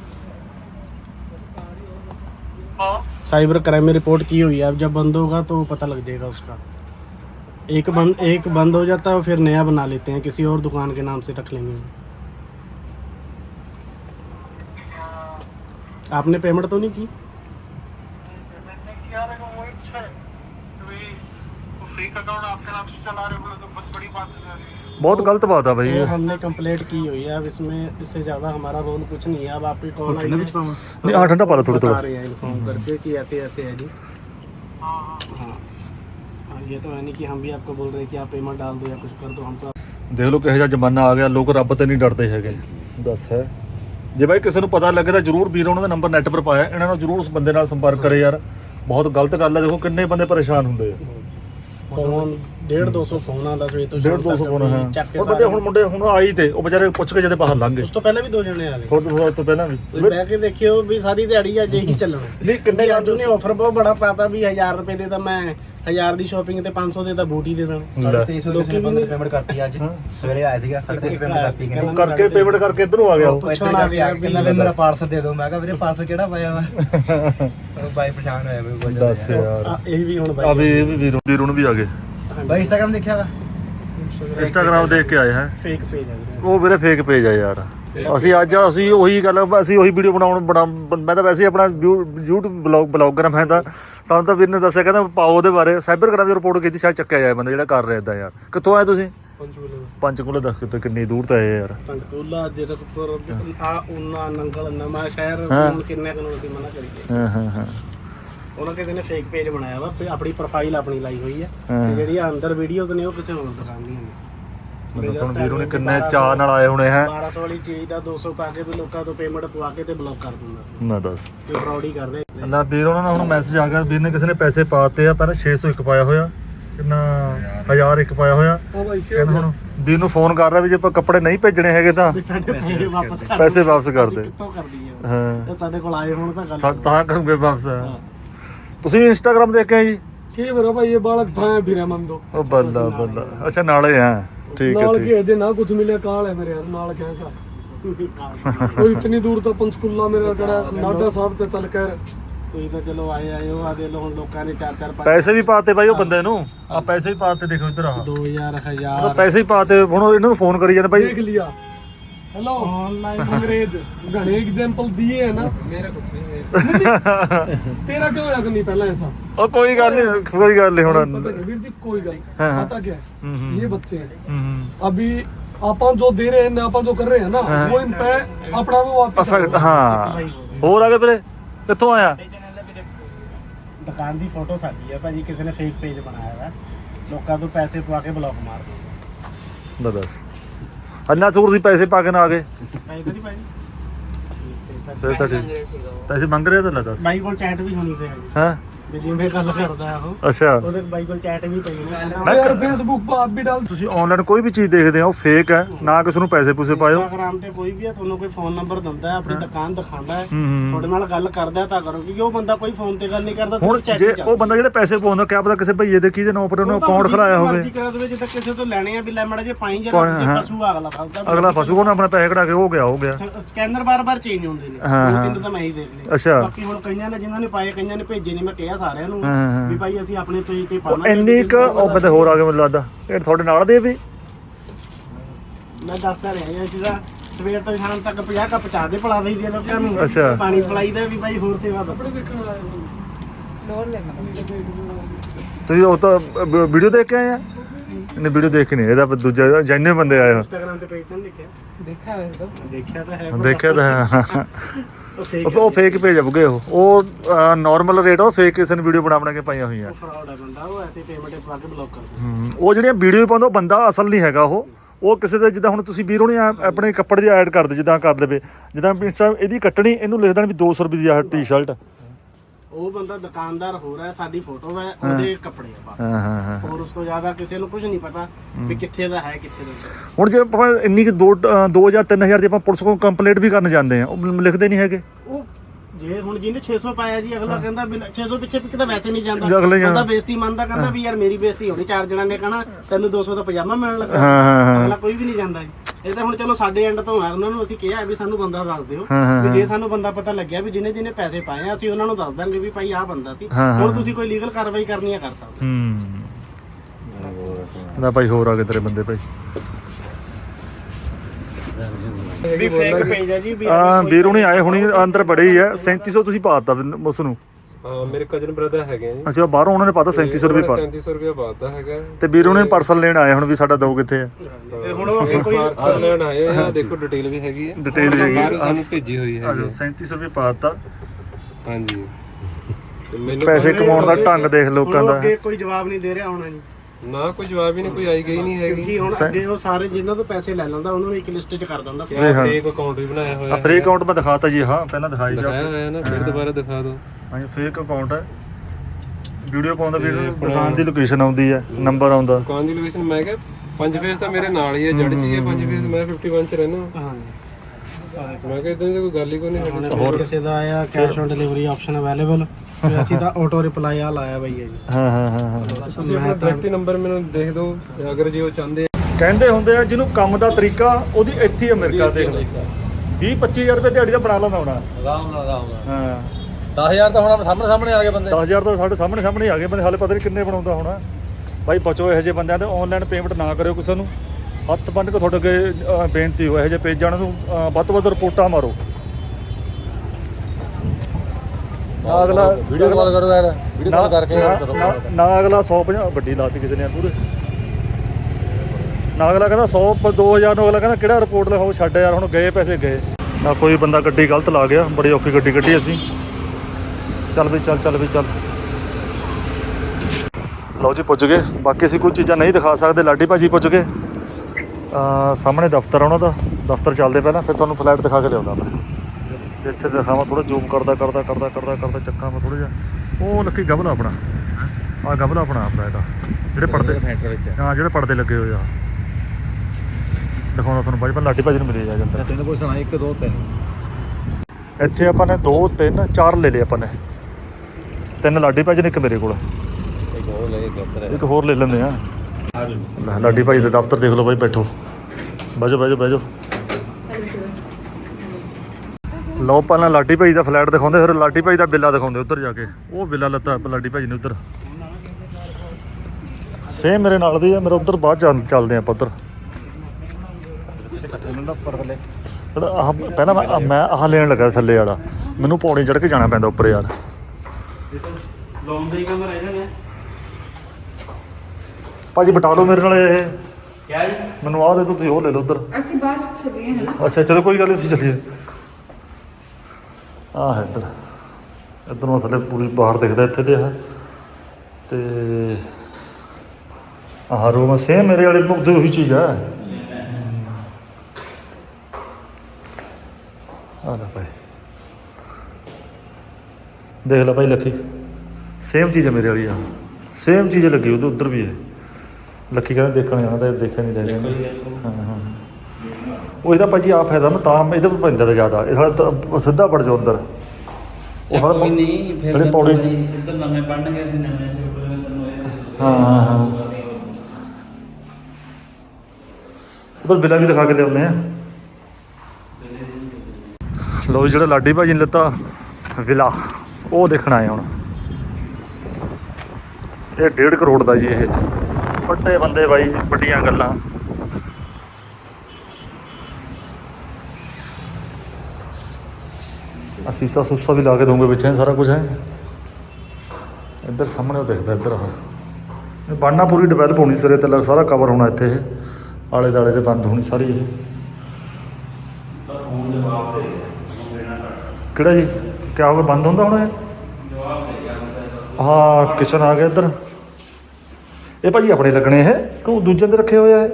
हाँ साइबर क्राइम में रिपोर्ट की हुई है अब जब बंद होगा तो पता लग जाएगा उसका एक बंद एक बंद हो जाता है फिर नया बना लेते हैं। किसी और दुकान के नाम से रख लेंगे। आपने पेमेंट तो नहीं की? बहुत गलत बात है भाई। हमने कंप्लेंट की हुई है। अब इसमें इससे ज़्यादा हमारा रोल कुछ नहीं है। अब आपकी कॉल आई नहीं हाँ ठंडा पा थोड़ा थोड़ा। इन्फॉर्म करके कि ऐसे ऐसे है जी। हाँ। हाँ। ਦੇਖ ਲਓ ਕਿਹੋ ਜਿਹਾ ਜ਼ਮਾਨਾ ਆ ਗਿਆ ਲੋਕ ਰੱਬ ਤੇ ਨਹੀਂ ਡਰਦੇ ਹੈਗੇ ਦੱਸ ਹੈ ਜੇ ਬਾਈ ਕਿਸੇ ਨੂੰ ਪਤਾ ਲੱਗੇ ਤਾਂ ਜਰੂਰ ਵੀਰ ਉਹਨਾਂ ਦਾ ਨੰਬਰ ਨੈਟ ਪਰ ਪਾਇਆ ਇਹਨਾਂ ਨੂੰ ਜਰੂਰ ਉਸ ਬੰਦੇ ਨਾਲ ਸੰਪਰਕ ਕਰੇ ਯਾਰ ਬਹੁਤ ਗਲਤ ਗੱਲ ਹੈ ਦੇਖੋ ਕਿੰਨੇ ਬੰਦੇ ਪਰੇਸ਼ਾਨ ਹੁੰਦੇ ਆ ਫੋਨ 1.5 200 ਫੋਨ ਆਉਂਦਾ ਸਵੇਰ ਤੋਂ ਸ਼ਾਮ 150 200 ਤੱਕ ਫੋਨ ਹੈ। ਵੀ ਚੱਕ ਕੇ ਉਹ ਬੰਦੇ ਸਾਰੇ- ਹੁਣ ਮੁੰਡੇ ਹੁਣ ਆਈ ਤੇ ਉਹ ਵਿਚਾਰੇ ਪੁੱਛ ਕੇ ਜਦੇ ਬਾਹਰ ਲੰਘ ਗਏ। ਉਸ ਤੋਂ ਪਹਿਲਾਂ ਵੀ ਦੋ ਜਣੇ ਆ ਗਏ ਥੋੜਾ ਥੋੜਾ ਤੋਂ ਪਹਿਲਾਂ ਵੀ। ਤੁਸੀਂ ਬਹਿ ਕੇ ਦੇਖਿਓ ਵੀ ਸਾਰੀ ਦਿਹਾੜੀ ਅੱਜ ਇਹੀ ਚੱਲਣਾ। ਨਹੀਂ ਕਿੰਨੇ ਅੱਜ ਉਹਨੇ ਆਫਰ ਬਹੁਤ ਬੜਾ ਪਾਤਾ ਵੀ 1000 ਰੁਪਏ ਦੇ ਤਾਂ ਮੈਂ 1000 ਦੀ ਸ਼ਾਪਿੰਗ ਤੇ 500 ਦੇ ਤਾਂ ਬੂਟ ਹੀ ਦੇ ਦੇਣਾ। ਲੈ, 2300 ਲੋਕੀ ਲੋਕੀ ਵੀ ਬੰਦੇ ਪੇਮੈਂਟ ਕਰਤੀ ਅੱਜ। ਸਵੇਰੇ ਆਇਆ ਸੀਗਾ 350 ਪੇਮੈਂਟ ਕਰਤੀ ਕਹਿੰਦੇ ਉਹ ਕਰਕੇ ਪੇਮੈਂਟ ਕਰਕੇ ਇਧਰੋਂ ਆ ਗਿਆ ਉਹ। ਪੁੱਛਣ ਆ ਗਿਆ ਕਿੰਨਾ ਵੀ ਮੇਰਾ ਪਾਰਸਲ ਦੇ ਦਿਓ। ਮੈਂ ਕਿਹਾ ਵੀਰੇ ਪਾਰਸਲ ਕਿਹੜਾ ਪਾਇਆ ਵਾ? ਉਹ ਬਾਈ ਪਛਾਣ ਹੋਇਆ ਮੇਰੇ ਕੋਲ ਜਦੋਂ ਦੱਸ ਆਇਆ। ਯਾਰ। ਆ ਇਹ ਵੀ ਹੁਣ ਆ ਬਾਈ ਵੀ ਇਹ ਵੀ ਵੀਰੂ ਵੀਰੂ ਨੂੰ ਵੀ ਆ ਗਏ। ਬਾਈ ਇੰਸਟਾਗ੍ਰਾਮ ਦੇਖਿਆ ਵਾ? ਇੰਸਟਾਗ੍ਰਾਮ ਦੇਖ ਕੇ ਆਏ ਹੈ। ਫੇਕ ਪੇਜ ਹੈ। ਉਹ ਵੀਰੇ ਫੇਕ ਪੇਜ ਆ ਯਾਰ। ਅਸੀਂ ਅੱਜ ਅਸੀਂ ਉਹੀ ਗੱਲ ਅਸੀਂ ਉਹੀ ਵੀਡੀਓ ਬਣਾਉਣ ਬਣਾ ਮੈਂ ਤਾਂ ਵੈਸੇ ਹੀ ਆਪਣਾ YouTube ਬਲੌਗ ਬਲੌਗਰ ਆ ਮੈਂ ਤਾਂ ਸਾਨੂੰ ਤਾਂ ਵੀਰ ਨੇ ਦੱਸਿਆ ਕਹਿੰਦਾ ਪਾਓ ਉਹਦੇ ਬਾਰੇ। ਸਾਈਬਰ ਕ੍ਰਾਈਮ ਦੀ ਰਿਪੋਰਟ ਕੀਤੀ ਸ਼ਾਇਦ ਚੱਕਿਆ ਜਾਏ ਬੰਦਾ ਜਿਹੜਾ ਕਰ ਰਿਹਾ ਇਦਾਂ ਯਾਰ। ਕਿੱਥੋਂ ਆਏ ਤੁਸੀਂ? ਪੰਚਕੂਲੇ। ਪੰਚਕੂਲੇ ਦੱਸ ਕਿਤੇ ਕਿੰਨੀ ਦੂਰ ਤਾਂ ਆਏ ਯਾਰ। ਪੰਚਕੂਲਾ ਜਰਕਪੁਰ ਆ ਉਨਾ ਨੰਗਲ ਨਵਾਂ ਸ਼ਹਿਰ ਹਾਂ। ਹੁਣ ਕਿੰਨੇ ਕੁ ਨੂੰ ਅਸੀਂ ਮਨਾ ਕਰੀਏ। ਹਾਂ ਹਾਂ ਹਾਂ। ਉਹਨਾਂ ਕਿਸੇ ਨੇ ਫੇਕ ਪੇਜ ਬਣਾਇਆ ਵਾ ਤੇ ਆਪਣੀ ਪ੍ਰੋਫਾਈਲ ਆਪਣੀ ਲਾਈ ਹੋਈ ਹੈ ਹਾਂ। ਤੇ ਜਿਹੜੀ ਅੰਦਰ ਵੀਡੀਓਜ਼ ਨੇ ਉਹ ਕਿਸੇ ਹੋਰ ਦਿਖਾਉਂਦੀਆਂ ਨੇ। ਮੈਂ ਦੱਸ ਹੁਣ ਵੀਰੋਂ ਨੇ ਕਿੰਨੇ ਚਾਅ ਨਾਲ ਆਏ ਹੋਣੇ ਹੈ। 1200 ਵਾਲੀ ਚੀਜ਼ ਦਾ 200 ਪਾ ਕੇ ਵੀ ਲੋਕਾਂ ਤੋਂ ਪੇਮੈਂਟ ਪਵਾ ਕੇ ਤੇ ਬਲੌਕ ਕਰ ਦਿੰਦਾ। ਨਾ ਦੱਸ। ਤੇ ਫਰਾਡ ਹੀ ਕਰ ਰਹੇ ਨਾ। ਵੀਰ ਉਹਨਾਂ ਨੂੰ ਹੁਣ ਮੈਸੇਜ ਆ ਗਿਆ ਵੀਰ ਨੇ ਕਿਸੇ ਨੇ ਪੈਸੇ ਪਾਤੇ ਆ ਪਹਿਲਾਂ 601 ਪਾਇਆ ਹੋਇਆ ਕਿੰਨਾ 1001 ਪਾਇਆ ਹੋਇਆ। ਕਹਿੰਦਾ ਹੁਣ ਵੀਰ ਨੂੰ ਫੋਨ ਕਰ ਰਿਹਾ ਵੀ ਜੇ ਆਪਾਂ ਕੱਪੜੇ ਨਹੀਂ ਭੇਜਣੇ ਹੈਗੇ ਤਾਂ ਸਾਡੇ ਪੈਸੇ ਵਾਪਸ ਕਰ ਪੈਸੇ ਵਾਪਸ ਕਰ ਦੇ ਕਿੱਥੋਂ ਹਾਂ। ਇਹ ਸਾਡੇ ਕੋਲ ਆਏ ਹੁਣ ਤਾਂ ਗੱਲ ਤਾਂ ਤਾਂ ਕਰੂਗੇ ਵਾਪਸ। ਤੁਸੀਂ ਵੀ ਇੰਸਟਾਗ੍ਰam ਦੇਖ ਕੇ ਆਏ ਜੀ? ਕੀ ਬਰੋ ਭਾਈ ਇਹ ਬਾਲਕ ਥਾਂ ਫਿਰਿਆ ਮਨ ਦੋ ਉਹ ਬੱਲਾ ਬੱਲਾ। ਅੱਛਾ ਨਾਲੇ ਆ। ਠੀਕ ਹੈ ਨਾਲ ਠੀਕ। ਕੇ ਨਾ ਕੁਝ ਮਿਲੇ ਕਾਲ ਹੈ ਮੇਰੇ ਯਾਰ ਨਾਲ ਕਹਿ ਕਾ ਕੋਈ ਇਤਨੀ ਦੂਰ ਤੋਂ ਪੰਚਕੁਲਾ ਮੇਰਾ ਜਿਹੜਾ ਨਾਡਾ ਸਾਹਿਬ ਤੇ ਚੱਲ ਕੇ ਤੁਸੀਂ ਤਾਂ ਚਲੋ ਆਏ ਆਏ ਹੋ ਆ ਦੇ ਲੋ ਹੁਣ ਲੋਕਾਂ ਨੇ ਚਾਰ ਚਾਰ ਪੰਜ ਪੈਸੇ ਵੀ ਪਾਤੇ ਬਾਈ ਉਹ ਬੰਦੇ ਨੂੰ। ਆ ਪੈਸੇ ਵੀ ਪਾਤੇ ਦੇਖੋ ਇੱਧਰ ਆ 2000 ਉਹ ਹਜ਼ਾਰ। ਪੈਸੇ ਹੀ ਪਾਤੇ ਹੁਣ ਇਹਨਾਂ ਨੂੰ ਫੋਨ ਕਰੀ ਜਾਂਦੇ ਬਾਈ। ਦੇਖ ਲਿਆ। हेलो ऑनलाइन अंग्रेज घने एग्जांपल दिए है ना मेरा कुछ नहीं तेरा क्यों होया नहीं पहला ऐसा ਉਹ ਕੋਈ ਗੱਲ ਨਹੀਂ ਕੋਈ ਗੱਲ ਨਹੀਂ ਹੁਣ पता क्या वीर जी कोई गल हाँ, हाँ। पता क्या है हम्म, हम्म। ये बच्चे हैं ਹੂੰ ਹੂੰ अभी अपन जो दे रहे हैं ना अपन जो कर रहे हैं ना वो इन पे अपना वो वापस ਅਫੈਕਟ ਹਾਂ ਹੋਰ ਆ ਗਏ ਵੀਰੇ ਕਿੱਥੋਂ ਆਇਆ ਦੁਕਾਨ ਦੀ ਫੋਟੋ ਸਾਡੀ ਹੈ ਭਾਜੀ ਕਿਸੇ ਨੇ ਫੇਕ ਪੇਜ ਬਣਾਇਆ ਹੈ ਲੋਕਾਂ ਤੋਂ ਪੈਸੇ ਪਵਾ ਕੇ ਬਲੌਕ ਮਾਰ ਦਿੰਦੇ ਲੈ ਦੱਸ ਅੰਨਾ ਚੋਰ ਸੀ ਪੈਸੇ ਪਾ ਕੇ ਨਾ ਆ ਗਏ। ਨਹੀਂ ਫਿਰ ਤਾਂ ਠੀਕ। ਪੈਸੇ ਮੰਗ ਰਹੇ ਤਾਂ ਲੈ ਦੱਸ। ਬਾਈ ਕੋਲ ਚੈਟ ਵੀ ਹੋਣੀ ਹੈ ਹਾਂ? ਵੀ ਜਿਵੇਂ ਗੱਲ ਕਰਦਾ ਉਹ। ਅੱਛਾ। ਉਹਦੇ ਬਾਈ ਕੋਲ ਚੈਟ ਵੀ ਪਈ ਨਾ ਯਾਰ ਫੇਸਬੁੱਕ 'ਤੇ ਆਪ ਵੀ ਡਾਲ। ਤੁਸੀਂ ਆਨਲਾਈਨ ਕੋਈ ਵੀ ਚੀਜ਼ ਦੇਖਦੇ ਹੋ ਉਹ ਫੇਕ ਹੈ ਨਾ ਕਿਸੇ ਨੂੰ ਪੈਸੇ ਪੂਸੇ ਪਾਇਓ। ਇੰਸਟਾਗ੍ਰam ਤੇ ਕੋਈ ਵੀ ਆ ਤੁਹਾਨੂੰ ਕੋਈ ਫੋਨ ਨੰਬਰ ਦਿੰਦਾ ਹੈ ਆਪਣੀ ਦੁਕਾਨ ਦਿਖਾਉਂਦਾ ਹੈ। ਤੁਹਾਡੇ ਨਾਲ ਗੱਲ ਕਰਦਾ ਤਾਂ ਕਰੋ ਕਿਉਂਕਿ ਉਹ ਬੰਦਾ ਕੋਈ ਫੋਨ ਤੇ ਗੱਲ ਨਹੀਂ ਕਰਦਾ ਹੁਣ ਜੇ ਉਹ ਬੰਦਾ ਜਿਹੜਾ ਪੈਸੇ ਪਾਉਂਦਾ ਕਿਆ ਪਤਾ ਕਿਸੇ ਭਈਏ ਦੇ ਕਿਹਦੇ ਨੌਂ ਪਰ ਉਹਨੂੰ ਅਕਾਊਂਟ ਖਲਾਇਆ ਹੋਵੇ ਮਰਜ਼ੀ ਕਰਾ ਦੇਵੇ ਜਿੱਦਾਂ ਕਿਸੇ ਤੋਂ ਲੈਣੇ ਆ ਵੀ ਲੈ ਮੜਾ ਜੇ ਪਾਈ ਜੇ ਫਸੂ ਅਗਲਾ ਫਸਦਾ ਅਗਲਾ ਫਸੂ ਉਹਨੇ ਆਪਣਾ ਪੈਸੇ ਕਢਾ ਕੇ ਹੋ ਗਿਆ ਹੋ ਗਿਆ। ਸਕੈਨਰ ਬਾਰ-ਬਾਰ ਚੇਂਜ ਹੁੰਦੇ ਨੇ। ਤਿੰਨ ਤਾਂ ਮੈਂ ਹੀ ਦੇਖ ਲਏ। ਅੱਛਾ। ਬਾਕੀ ਹੁਣ ਕਈਆਂ ਨੇ ਜਿਨ੍ਹਾਂ ਨੇ ਪਾਏ ਕਈਆਂ ਨੇ ਭੇਜੇ ਨਹੀਂ ਮੈਂ ਕਿਹਾ ਸਾਰਿਆਂ ਨੂੰ ਹਾਂ। ਵੀ ਭਾਈ ਅਸੀਂ ਆਪਣੇ ਪੇਜ ਤੇ ਉਹ ਪਾਣਾ ਇੰਨੀ ਕੁ ਉਹ ਬੰਦੇ ਹੋਰ ਆ ਗਏ ਮੈਨੂੰ ਲੱਗਦਾ। ਇਹ ਤੁਹਾਡੇ ਨਾਲ ਦੇ ਵੀ? ਮੈਂ ਦੱਸਦਾ ਰਿਹਾ ਜੀ ਅਸੀਂ ਤਾਂ ਸਵੇਰ ਤੋਂ ਸ਼ਾਮ ਤੱਕ 50 ਕੱਪ ਚਾਹ ਦੇ ਪਿਲਾ ਦਈਦੇ ਲੋਕਾਂ ਨੂੰ। ਅੱਛਾ। ਪਾਣੀ ਪਿਲਾਈਦਾ ਵੀ ਭਾਈ ਹੋਰ ਸੇਵਾ ਦੱਸੋ। ਤੁਸੀਂ ਉਹ ਤਾਂ ਵੀਡੀਓ ਦੇਖ ਕੇ ਆਏ ਆ? ਨਹੀਂ ਵੀਡੀਓ ਦੇਖ ਕੇ ਨਹੀਂ ਇਹਦਾ ਦੂਜਾ ਜੈਨੇ ਬੰਦੇ ਆਏ ਹੋ। ਇੰਸਟਾਗ੍ਰਾਮ ਤੇ ਪੇਜ ਤਾਂ ਦੇਖਿਆ। ਦੇਖਿਆ ਵੈਸੇ ਤਾਂ। ਦੇਖਿਆ ਤਾਂ ਹੈ ਪਰ ਦੇਖਿਆ ਤਾਂ ਹੈ। ਉਹ ਉਹ ਫੇਕ ਪੇਜ ਬੁਗੇ ਉਹ। ਉਹ ਨਾਰਮਲ ਰੇਟ ਉਹ ਫੇਕ ਕਿਸੇ ਨੇ ਵੀਡੀਓ ਬਣਾ ਬਣਾ ਕੇ ਪਾਈਆਂ ਹੋਈਆਂ। ਉਹ ਫਰਾਡ ਹੈ ਬੰਦਾ ਉਹ ਐਸੇ ਪੇਮੈਂਟ ਪਵਾ ਕੇ ਬਲੌਕ ਕਰ ਦਿੰਦਾ। ਹਮ, ਉਹ ਜਿਹੜੀਆਂ ਵੀਡੀਓ ਪਾਉਂਦਾ ਉਹ ਬੰਦਾ ਅਸਲ ਨਹੀਂ ਹੈਗਾ ਉਹ। ਉਹ ਕਿਸੇ ਦੇ ਜਿੱਦਾਂ ਹੁਣ ਤੁਸੀਂ ਵੀਰ ਹੋਣੀ ਆਪਣੇ ਕੱਪੜੇ ਦੀ ਐਡ ਕਰਦੇ ਜਿੱਦਾਂ ਕਰ ਦੇਵੇ। ਜਿੱਦਾਂ ਇੰਸਟਾ ਇਹਦੀ ਕੱਟਣੀ ਇਹਨੂੰ ਲਿਖ ਦੇਣ ਵੀ 200 ਰੁਪਏ ਦੀ ਆਹ ਟੀ-ਸ਼ਰਟ ਉਹ ਬੰਦਾ ਦੁਕਾਨਦਾਰ ਹੋ ਰਿਹਾ ਸਾਡੀ ਫੋਟੋ ਹੈ ਉਹਦੇ ਕੱਪੜੇ ਆ ਬਸ। ਹਾਂ ਹਾਂ ਹਾਂ। ਹੋਰ ਉਸ ਤੋਂ ਜ਼ਿਆਦਾ ਕਿਸੇ ਨੂੰ ਕੁਝ ਨਹੀਂ ਪਤਾ ਵੀ ਕਿੱਥੇ ਦਾ ਹੈ ਕਿੱਥੇ ਦਾ ਨਹੀਂ। ਹੁਣ ਜੇ ਆਪਾਂ ਇੰਨੀ ਕਿ 2 2000 3000 ਦੀ ਆਪਾਂ ਪੁਲਿਸ ਕੋਲ ਕੰਪਲੇਂਟ ਵੀ ਕਰਨ ਜਾਂਦੇ ਆ ਉਹ ਲਿਖਦੇ ਨਹੀਂ ਹੈਗੇ। ਉਹ ਜੇ ਹੁਣ ਜਿਹਨੇ 600 ਪਾਇਆ ਜੀ ਅਗਲਾ ਕਹਿੰਦਾ ਵੀ 600 ਪਿੱਛੇ ਕਿਤੇ ਵੈਸੇ ਨਹੀਂ ਜਾਂਦਾ। ਅਗਲੇ ਬੰਦਾ। ਬੇਇੱਜ਼ਤੀ ਮੰਨਦਾ ਕਹਿੰਦਾ ਵੀ ਯਾਰ ਮੇਰੀ ਬੇਇੱਜ਼ਤੀ ਹੋਣੀ ਚਾਰ ਜਣਾਂ ਨੇ ਕਹਣਾ ਤੈਨੂੰ 200 ਦਾ ਪਜਾਮਾ ਮਿਲਣ ਲੱਗਾ। ਹਾਂ, ਹਾਂ, ਹਾਂ। ਅਗਲਾ ਕੋਈ ਵੀ ਨਹੀਂ ਜਾਂਦਾ ਜੀ। ਇਹ ਤਾਂ ਹੁਣ ਚਲੋ ਸਾਡੇ ਐਂਡ ਤੋਂ ਆ ਉਹਨਾਂ ਨੂੰ ਅਸੀਂ ਕਿਹਾ ਵੀ ਸਾਨੂੰ ਬੰਦਾ ਦੱਸ ਦਿਓ। ਵੀ ਜੇ ਸਾਨੂੰ ਬੰਦਾ ਪਤਾ ਲੱਗਿਆ ਵੀ ਜਿਹਨੇ ਜਿਹਨੇ ਪੈਸੇ ਪਾਏ ਆ ਅਸੀਂ ਉਹਨਾਂ ਨੂੰ ਦੱਸ ਦਾਂਗੇ ਵੀ ਭਾਈ ਆਹ ਬੰਦਾ ਸੀ। ਹੁਣ ਤੁਸੀਂ ਕੋਈ ਲੀਗਲ ਕਾਰਵਾਈ ਕਰਨੀ ਆ ਕਰ ਸਕਦੇ ਹੂੰ। ਨਾ ਭਾਈ ਹੋਰ ਆ ਗਏ ਤੇਰੇ ਬੰਦੇ ਭਾਈ। ਵੀ ਫੇਕ ਪੇਜ ਜੀ ਵੀ ਆ ਵੀਰ ਹੁਣੀ ਆਏ ਹੁਣੀ ਅੰਦਰ ਬੜੇ ਹੀ ਆ 3700 ਤੁਸੀਂ ਪਾਤਾ ਉਸ ਨੂੰ। ਹਾਂ ਮੇਰੇ ਕਜ਼ਨ ਬ੍ਰਦਰ ਹੈਗੇ ਆ ਜੀ। ਅੱਛਾ ਬਾਹਰੋਂ ਉਹਨਾਂ ਨੇ ਪਤਾ 3700 ਰੁਪਏ ਪਾ 3700 ਰੁਪਏ ਬਾਅਦ ਹੈਗਾ। ਤੇ ਵੀਰ ਉਹਨੇ ਪਾਰਸਲ ਲੈਣ ਆਏ ਹੁਣ ਵੀ ਸਾਡਾ ਦੋ ਕਿੱਥੇ ਆ। ਤੇ ਹੁਣ ਉਹ ਕੋਈ ਪਾਰਸਲ ਲੈਣ ਆਏ ਆ ਦੇਖੋ ਡਿਟੇਲ ਵੀ ਹੈਗੀ ਹੈ ਵੀ ਹੈਗੀ ਸਾਨੂੰ ਭੇਜੀ ਹੋਈ ਆਜੋ ਹੈਗੀ 3700 ਰੁਪਏ ਪਾਤਾ। ਹਾਂਜੀ। ਤੇ ਮੈਨੂੰ ਪੈਸੇ ਕਮਾਉਣ ਦਾ ਢੰਗ ਦੇਖ ਲੋਕਾਂ ਦਾ। ਅੱਗੇ ਕੋਈ ਜਵਾਬ ਨਹੀਂ ਦੇ ਰਿਹਾ ਹੋਣਾ ਜੀ। ਨਾ ਕੋਈ ਜਵਾਬ ਹੀ ਨਹੀਂ ਕੋਈ ਆਈ ਗਈ ਨਹੀਂ ਹੈਗੀ। ਕਿਉਂਕਿ ਹੁਣ ਅੱਗੇ ਉਹ ਸਾਰੇ ਜਿਨ੍ਹਾਂ ਤੋਂ ਪੈਸੇ ਲੈ ਲੈਂਦਾ ਉਹਨਾਂ ਨੂੰ ਇੱਕ ਲਿਸਟ 'ਚ ਕਰ ਦਿੰਦਾ। ਹਾਂ। ਫੇਕ ਅਕਾਊਂਟ ਵੀ ਬਣਾਇਆ ਹੋਇਆ ਆ ਫ੍ਰੀ ਅਕਾਊਂਟ ਮੈਂ ਦਿਖਾਤਾ ਜੀ ਹਾਂ ਪਹਿਲਾਂ ਦਿਖਾਈ ਜਾ ਦਿਖਾਇਆ ਹੋਇਆ ਨਾ ਫਿਰ ਦੁਬਾਰਾ ਦਿਖਾ ਦਿਓ। ਹਾਂਜੀ ਫੇਕ ਅਕਾਊਂਟ ਹੈ। ਵੀਡੀਓ ਪਾਉਂਦਾ ਵੀਰ ਦੁਕਾਨ ਦੀ ਲੋਕੇਸ਼ਨ ਆਉਂਦੀ ਹੈ ਨੰਬਰ ਆਉਂਦਾ। ਦੁਕਾਨ ਦੀ ਲੋਕੇਸ਼ਨ ਮੈਂ ਕਿਹਾ ਪੰਜ ਫੇਸ ਤਾਂ ਮੇਰੇ ਨਾਲ ਹੀ ਹੈ ਜੜ ਚ ਹੀ ਹੈ। ਪੰਜ ਫੇਸ ਮੈਂ 51 ਚ ਰਹਿਣਾ ਹਾਂ ਮੈਂ ਕਿਹਾ ਇਦਾਂ ਦੀ ਕੋਈ ਗੱਲ ਹੀ ਕੋਈ ਨਹੀਂ ਸਾਡੀ ਹੋਰ? ਕਿਸੇ ਦਾ ਆਇਆ cash on delivery option available ਅਸੀਂ ਤਾਂ ਆਟੋ ਰਿਪਲਾਈ ਆ ਲਾਇਆ ਬਈ ਜੀ ਹਾਂ ਹਾਂ ਹਾਂ ਹਾਂ। ਤੁਸੀਂ ਆਪਣਾ ਡਾਇਰੈਕਟ ਨੰਬਰ ਮੈਨੂੰ ਦੇਖ ਦਿਓ ਅਗਰ ਜੇ ਉਹ ਚਾਹੁੰਦੇ ਆ। ਕਹਿੰਦੇ ਹੁੰਦੇ ਆ ਜਿਹਨੂੰ ਕੰਮ ਦਾ ਤਰੀਕਾ ਉਹਦੀ ਇੱਥੇ ਹੀ ਅਮਰੀਕਾ ਦੇਖ ਲਓ। 20 25000 ਰੁਪਏ ਦਿਹਾੜੀ ਦਾ ਬਣਾ ਲੈਂਦਾ ਹੋਣਾ। ਆਰਾਮ ਨਾਲ ਆਰਾਮ ਨਾਲ। ਹਾਂ। 10000 ਤਾਂ ਹੁਣ ਆਪਣੇ ਸਾਹਮਣੇ ਸਾਹਮਣੇ ਆ ਗਏ ਬੰਦੇ। 10000 ਤਾਂ ਸਾਡੇ ਸਾਹਮਣੇ ਸਾਹਮਣੇ ਆ ਗਏ ਬੰਦੇ ਹਾਲੇ ਪਤਾ ਨਹੀਂ ਕਿੰਨੇ ਬਣਾਉਂਦਾ ਹੋਣਾ। ਭਾਈ ਬਚੋ ਇਹੋ ਜਿਹੇ ਬੰਦਿਆਂ ਤੇ ਆਨਲਾਈਨ ਪੇਮੈਂਟ ਨਾ ਕਰਿਓ ਕਿਸੇ ਨੂੰ। ਹੱਥ ਬੰਨ ਕੇ ਤੁਹਾਡੇ ਅੱਗੇ ਬੇਨਤੀ ਹੋ ਇਹੋ ਜਿਹੇ ਪੇਜਾਂ ਨੂੰ ਵੱਧ ਤੋਂ ਵੱਧ ਰਿਪੋਰਟਾਂ ਮਾਰੋ। ਨਾ ਅਗਲਾ ਵੀਡੀਓ ਕਾਲ ਕਰੋ ਯਾਰ ਵੀਡੀਓ ਕਾਲ ਕਰਕੇ ਨਾ- ਕਰੋ। ਨਾ- ਨਾ ਅਗਲਾ 150 ਵੱਡੀ ਲਾਤੀ ਕਿਸੇ ਨੇ ਪੂਰੇ। ਨਾ ਅਗਲਾ ਕਹਿੰਦਾ 100 2000 ਨੂੰ ਅਗਲਾ ਕਹਿੰਦਾ ਕਿਹੜਾ ਰਿਪੋਰਟ ਲਿਖਾਓ ਛੱਡ ਯਾਰ ਹੁਣ ਗਏ ਪੈਸੇ ਗਏ। ਨਾ ਕੋਈ ਬੰਦਾ ਗੱਡੀ ਗਲਤ ਲਾ ਗਿਆ ਬੜੀ ਔਖੀ ਗੱਡੀ ਕੱਢੀ ਅਸੀਂ। ਚੱਲ ਵੀ ਚੱਲ ਚੱਲ ਵੀ ਚੱਲ। ਲਓ ਜੀ ਪੁੱਜ ਗਏ। ਬਾਕੀ ਅਸੀਂ ਕੁਝ ਚੀਜ਼ਾਂ ਨਹੀਂ ਦਿਖਾ ਸਕਦੇ ਲਾਡੀ ਭਾਜੀ ਪੁੱਜ ਗਏ। ਸਾਹਮਣੇ ਦਫ਼ਤਰ ਆ ਉਹਨਾਂ ਦਾ। ਦਫ਼ਤਰ ਚੱਲਦੇ ਪਹਿਲਾਂ ਫਿਰ ਤੁਹਾਨੂੰ ਫਲੈਟ ਦਿਖਾ ਕੇ ਲਿਆਉਂਦਾ ਮੈਂ। ਇੱਥੇ ਦਿਖਾਵਾਂ ਥੋੜਾ ਜ਼ੂਮ ਕਰਦਾ ਕਰਦਾ ਕਰਦਾ ਕਰਦਾ ਕਰਦਾ ਚੱਕਾਂ ਮੈਂ ਥੋੜਾ ਜਿਹਾ। ਉਹ ਲੱਕੀ ਗਬਲਾ ਆਪਣਾ। ਆ ਗਬਲਾ ਆਪਣਾ ਆਪਣਾ ਇਹਦਾ। ਜਿਹੜੇ ਪਰਦੇ ਸੈਂਟਰ ਵਿੱਚ ਹਾਂ ਜਿਹੜੇ ਪਰਦੇ ਲੱਗੇ ਹੋਏ ਆ। ਦਿਖਾਉਣਾ ਤੁਹਾਨੂੰ ਬਾਈ ਪਰ ਲਾਡੀ ਭਾਜੀ ਨੂੰ ਮਿਲੇ ਜਾ ਜਾਂਦਾ। ਤਿੰਨ ਪੁੱਛਣਾ 1 2 3 ਇੱਥੇ ਆਪਾਂ ਨੇ 2 3 4 ਲੈ ਲਏ ਆਪਾਂ ਨੇ। ਤਿੰਨ ਲਾਡੀ ਭਾਜੀ ਨੇ ਇੱਕ ਮੇਰੇ ਕੋਲ। ਇੱਕ ਹੋਰ ਲੈ ਕੇ ਉੱਤਰ ਇੱਕ ਹੋਰ ਲੈ ਲੈਂਦੇ ਆ। ਲੈ, ਲਾਡੀ ਭਾਈ ਦੇ ਦਫ਼ਤਰ ਦੇਖ ਲਓ ਬਾਈ ਬੈਠੋ। ਬੈਜੋ ਬੈਜੋ ਬੈਜੋ ਲਓ ਪਹਿਲਾਂ ਲਾਡੀ ਭਾਈ ਦਾ ਫਲੈਟ ਦਿਖਾਉਂਦੇ ਫਿਰ ਲਾਡੀ ਭਾਈ ਦਾ ਬਿੱਲਾ ਦਿਖਾਉਂਦੇ ਉੱਧਰ ਜਾ ਕੇ। ਉਹ ਬਿੱਲਾ ਲੱਤਾ ਲਾਡੀ ਭਾਈ ਨੇ ਉੱਧਰ। ਸੇਮ ਮੇਰੇ ਨਾਲ ਦੀ ਆ ਮੇਰਾ ਉੱਧਰ ਬਾਅਦ ਚੱਲ- ਚੱਲਦੇ ਆ ਜਿਹੜਾ ਆਹ ਪਹਿਲਾਂ ਮੈਂ ਆਹ- ਲੈਣ ਲੱਗਾ ਥੱਲੇ ਵਾਲਾ। ਮੈਨੂੰ ਪੌੜੀ ਚੜ੍ਹ ਕੇ ਜਾਣਾ ਪੈਂਦਾ ਉੱਪਰ ਯਾਰ। ਲੋਨ ਦੇ ਕਮਰ ਰਹਿ ਜਾਣੇ ਭਾਜੀ ਬਟਾ ਲਓ ਮੇਰੇ ਨਾਲ ਇਹ। ਕਿਆ ਜੀ? ਮੈਨੂੰ ਆਹ ਦੇ ਦਿਓ ਤੁਸੀਂ ਉਹ ਲੈ ਲਓ ਉੱਧਰ। ਅਸੀਂ ਬਾਹਰ ਚੱਲੀਏ ਹੈ ਨਾ? ਅੱਛਾ ਚਲੋ ਕੋਈ ਗੱਲ ਨਹੀਂ ਅਸੀਂ ਚੱਲੀਏ। ਆਹ ਹੈ ਇੱਧਰ। ਇੱਧਰੋਂ ਥੱਲੇ ਪੂਰੀ ਬਾਹਰ ਦਿਖਦਾ ਇੱਥੇ ਤੇ ਆ ਤੇ ਆਹ ਰੂਮ ਸੇਮ ਮੇਰੇ ਵਾਲੇ ਮੁੱਦੇ ਉਹੀ ਚੀਜ਼ ਆ। ਆ ਲੈ ਭਾਈ। ਦੇਖ ਲੈ ਭਾਈ ਲੱਕੀ ਸੇਮ ਚੀਜ਼ ਹੈ ਮੇਰੇ ਵਾਲੀ ਆ। ਸੇਮ ਚੀਜ਼ ਲੱਗੀ ਉਧਰ ਉਧਰ ਵੀ ਹੈ ਲੱਕੀ ਕਹਿੰਦਾ ਦੇਖਣ ਜਾਣਾ ਤਾਂ ਦੇਖਿਆ ਨਹੀਂ ਜਾਏਗਾ ਹਾਂ ਹਾਂ ਉਹ ਇਹਦਾ ਭਾਜੀ ਆ ਫਾਇਦਾ ਨਾ ਤਾਂ ਇਹਦੇ ਪਰ ਪੈਂਦਾ ਤਾਂ ਜ਼ਿਆਦਾ। ਇਹ ਸਾਲਾ ਸਿੱਧਾ ਵੜ ਅੰਦਰ। ਉਹ ਕੋਈ ਨਹੀਂ ਫਿਰ ਜਿਹੜੇ ਪੌੜੀ ਇੱਧਰ ਨਵੇਂ ਪੜਨਗੇ ਅਸੀਂ ਨਵੇਂ ਸਿਰ ਤੁਹਾਨੂੰ ਇਹ ਹਾਂ ਹਾਂ ਹਾਂ। ਉਧਰ ਬਿੱਲਾ ਵੀ ਦਿਖਾ ਕੇ ਲਿਆਉਂਦੇ ਆ। ਲੋ ਜੀ, ਜਿਹੜਾ ਲਾਡੀ ਭਾਜੀ ਨੇ ਲਿੱਤਾ ਵਿਲਾ। ਉਹ ਦੇਖਣ ਆਏ ਹੁਣ। ਇਹ 1.5 ਕਰੋੜ ਦਾ ਜੀ ਇਹ। ਵੱਡੇ ਬੰਦੇ ਬਾਈ ਵੱਡੀਆਂ ਗੱਲਾਂ। ਅਸੀਸਾ ਸੁਸਾ ਵੀ ਲਾ ਕੇ ਦੂੰਗੇ ਵਿੱਚ ਸਾਰਾ ਕੁਝ ਹੈ। ਇੱਧਰ ਸਾਹਮਣੇ ਉਹ ਦਿਖਦਾ ਇੱਧਰ ਆਹ। ਇਹ ਬਣਨਾ ਪੂਰੀ ਡਿਵੈਲਪ ਹੋਣੀ ਸਿਰੇ ਤੇ ਸਾਰਾ ਕਵਰ ਹੋਣਾ ਇੱਥੇ ਆਲੇ ਦਾਲੇ ਤੇ ਬੰਦ ਹੋਣੀ ਸਾਰੀ ਇਹ। ਕਿਹੜਾ ਜੀ? ਕਿਆ ਹੋ ਗਿਆ? ਬੰਦ ਹੁੰਦਾ ਹੁਣ ਇਹ? ਹਾਂ ਕਿਚਨ ਆ ਗਿਆ ਇੱਧਰ। ਇਹ ਭਾਜੀ ਆਪਣੇ ਲੱਗਣੇ ਇਹ? ਕਿ ਦੂਜੇ ਦੇ ਰੱਖੇ ਹੋਏ ਆ ਇਹ?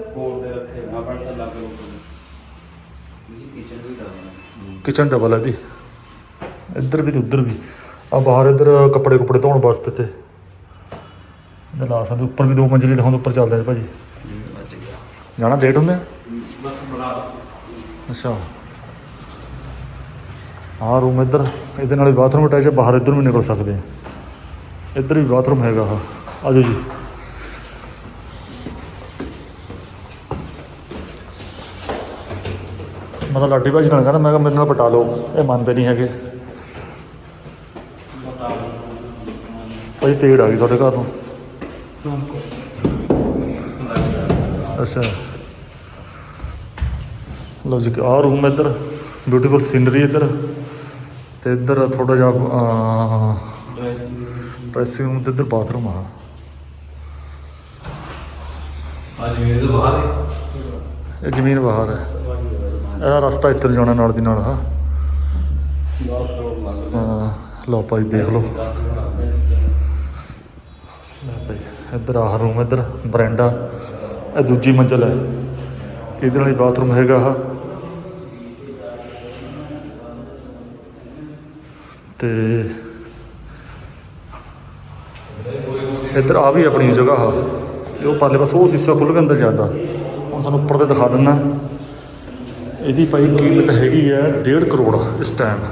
ਕਿਚਨ ਡਬਲ ਹੈ ਦੀ ਇੱਧਰ ਵੀ ਤੇ ਉੱਧਰ ਵੀ। ਆ ਬਾਹਰ ਇੱਧਰ ਕੱਪੜੇ ਕੁਪੜੇ ਧੋਣ ਵਾਸਤੇ ਤੇ। ਇਹਦੇ ਲਾ ਸਕਦੇ ਉੱਪਰ ਵੀ ਦੋ ਮੰਜ਼ਲੀ ਦਿਖਾਉਂਦੇ ਉੱਪਰ ਚੱਲਦੇ ਨੇ ਭਾਜੀ। ਜਾਣਾ ਲੇਟ ਹੁੰਦੇ ਆ? ਅੱਛਾ। ਆਹ ਰੂਮ ਇੱਧਰ। ਇਹਦੇ ਨਾਲ ਬਾਥਰੂਮ ਅਟੈਚ ਹੈ, ਬਾਹਰ ਇੱਧਰ ਵੀ ਨਿਕਲ ਸਕਦੇ ਆ ਇੱਧਰ ਵੀ ਬਾਥਰੂਮ ਹੈਗਾ ਆ ਆਜੋ ਜੀ। ਮੈਂ ਤਾਂ ਲਾਡੀ ਭਾਜੀ ਨਾਲ ਕਹਿੰਦਾ, ਮੈਂ ਕਿਹਾ ਮੇਰੇ ਨਾਲ ਪਟਾ ਲਓ। ਇਹ ਮੰਨਦੇ ਨਹੀਂ ਹੈਗੇ। ਭਾਈ ਤੇੜ ਆ ਗਈ ਤੁਹਾਡੇ ਘਰ ਨੂੰ। ਅੱਛਾ। ਲਓ ਜੀ, ਆਹ ਰੂਮ ਇੱਧਰ। ਬਿਊਟੀਫੁਲ ਸੀਨਰੀ ਇੱਧਰ। ਤੇ ਇੱਧਰ ਥੋੜਾ ਜਿਹਾ ਡਰੈਸਿੰਗ ਰੂਮ ਤੇ ਇੱਧਰ ਬਾਥਰੂਮ ਆ। ਇਹ ਜ਼ਮੀਨ ਬਾਹਰ ਹੈ। ਇਹਦਾ ਰਸਤਾ ਇੱਧਰ ਜਾਣਾ ਨਾਲ ਦੀ ਨਾਲ ਹਾਂ। ਹਾਂ ਲਓ ਭਾਈ ਦੇਖ ਲਓ। ਇੱਧਰ ਆਹ ਰੂਮ ਇੱਧਰ ਬਰੈਂਡਾ। ਇਹ ਦੂਜੀ ਮੰਜ਼ਲ ਹੈ। ਇਹਦੇ ਨਾਲ ਹੀ ਬਾਥਰੂਮ ਹੈਗਾ ਆ ਤੇ ਇੱਧਰ ਆ ਵੀ ਆਪਣੀ ਜਗ੍ਹਾ ਆ। ਤੇ ਉਹ ਪਰਲੇ ਪਾਸੇ ਉਹ ਸੀਸਾ ਖੁੱਲ੍ਹ ਕੇ ਅੰਦਰ ਜਾਂਦਾ। ਹੁਣ ਤੁਹਾਨੂੰ ਉੱਪਰ ਤੇ ਦਿਖਾ ਦਿੰਦਾ। ਇਹਦੀ ਭਾਈ ਕੀਮਤ ਹੈਗੀ ਹੈ 1.5 ਕਰੋੜ ਇਸ ਟਾਈਮ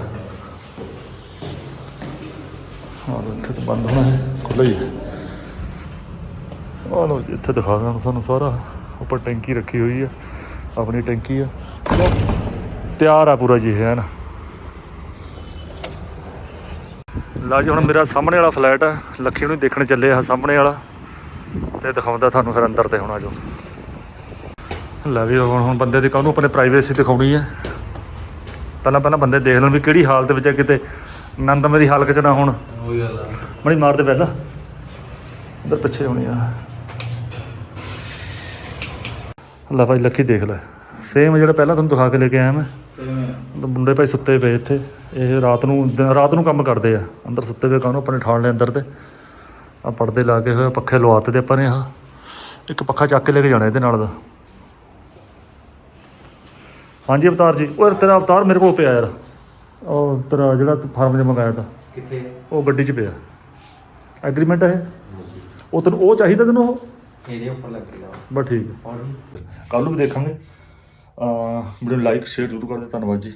ਹਾਂ ਇੱਥੇ ਤਾਂ ਬੰਦ ਹੋਣਾ ਹੈ, ਖੁੱਲ੍ਹਾ ਹੀ ਹੈ। ਆਹ ਲਓ ਜੀ, ਇੱਥੇ ਦਿਖਾ ਦਾਂ ਤੁਹਾਨੂੰ ਸਾਰਾ। ਉੱਪਰ ਟੈਂਕੀ ਰੱਖੀ ਹੋਈ ਹੈ ਆਪਣੀ ਟੈਂਕੀ ਆ। ਤਿਆਰ ਆ ਪੂਰਾ ਜੀ, ਹੈ ਨਾ। ਲਾ ਜੀ ਹੁਣ ਮੇਰਾ ਸਾਹਮਣੇ ਵਾਲਾ ਫਲੈਟ ਹੈ ਲੱਖੀ ਨੂੰ ਦੇਖਣ ਚੱਲੇ ਆ ਸਾਹਮਣੇ ਵਾਲਾ। ਤੇ ਦਿਖਾਉਂਦਾ ਤੁਹਾਨੂੰ ਫਿਰ ਅੰਦਰ ਤੇ ਹੁਣ ਆਜੋ ਲੈ ਵੀ ਹੁਣ ਹੁਣ ਬੰਦੇ ਦੀ ਕਾਹਨੂੰ ਆਪਣੇ ਪ੍ਰਾਈਵੇਸੀ ਦਿਖਾਉਣੀ ਹੈ ਪਹਿਲਾਂ ਪਹਿਲਾਂ ਬੰਦੇ ਦੇਖ ਲੈਣ ਵੀ ਕਿਹੜੀ ਹਾਲਤ ਵਿੱਚ ਹੈ ਕਿਤੇ ਨੰਦ ਮੇਰੀ ਹਾਲਤ 'ਚ ਨਾ ਹੁਣ। ਉਹੀ ਗੱਲ ਆ। ਮਣੀ ਮਾਰ ਦੇ ਪਹਿਲਾਂ। ਇੱਧਰ ਪਿੱਛੇ ਹੋਣੀ ਆ। ਲੈ ਭਾਈ ਲੱਖੀ ਦੇਖ ਲੈ। ਸੇਮ ਜਿਹੜਾ ਪਹਿਲਾਂ ਤੁਹਾਨੂੰ ਦਿਖਾ ਕੇ ਲੈ ਕੇ ਆਇਆ ਮੈਂ। ਤਾਂ ਮੁੰਡੇ ਭਾਈ ਸੁੱਤੇ ਪਏ ਇੱਥੇ। ਇਹ ਰਾਤ ਨੂੰ ਰਾਤ ਨੂੰ ਕੰਮ ਕਰਦੇ ਆ। ਅੰਦਰ ਸੁੱਤੇ ਪਏ ਕਾਹਨੂੰ? ਆਪਣੇ ਠਾਣ ਲੈ ਅੰਦਰ ਤੇ। ਆ ਪਰਦੇ ਲਾ ਕੇ ਹੋਏ ਪੱਖੇ ਲਵਾਤੇ ਤੇ ਆਪਾਂ ਨੇ ਆ ਇੱਕ ਪੱਖਾ ਚੱਕ ਕੇ ਲੈ ਕੇ ਜਾਣਾ ਇਹਦੇ ਨਾਲ ਦਾ। ਹਾਂਜੀ ਅਵਤਾਰ ਜੀ ਉਹ ਯਾਰ ਤੇਰਾ ਅਵਤਾਰ ਮੇਰੇ ਕੋਲ ਪਿਆ ਯਾਰ। ਉਹ ਤੇਰਾ ਜਿਹੜਾ ਤੂੰ ਫਾਰਮ 'ਚ ਮੰਗਾਇਆ ਤਾ। ਕਿੱਥੇ? ਉਹ ਗੱਡੀ 'ਚ ਪਿਆ। ਐਗਰੀਮੈਂਟ ਹੈ ਉਹ ਤੈਨੂੰ ਉਹ ਚਾਹੀਦਾ ਤੈਨੂੰ ਉਹ? ਇਹਦੇ ਉੱਪਰ ਲੱਗੇਗਾ ਬਸ ਠੀਕ। ਹੈ ਕੱਲ ਨੂੰ ਵੀ ਦੇਖਾਂਗੇ। ਵੀਡੀਓ ਲਾਈਕ ਸ਼ੇਅਰ ਜ਼ਰੂਰ ਕਰ ਦਿਓ। ਧੰਨਵਾਦ ਜੀ।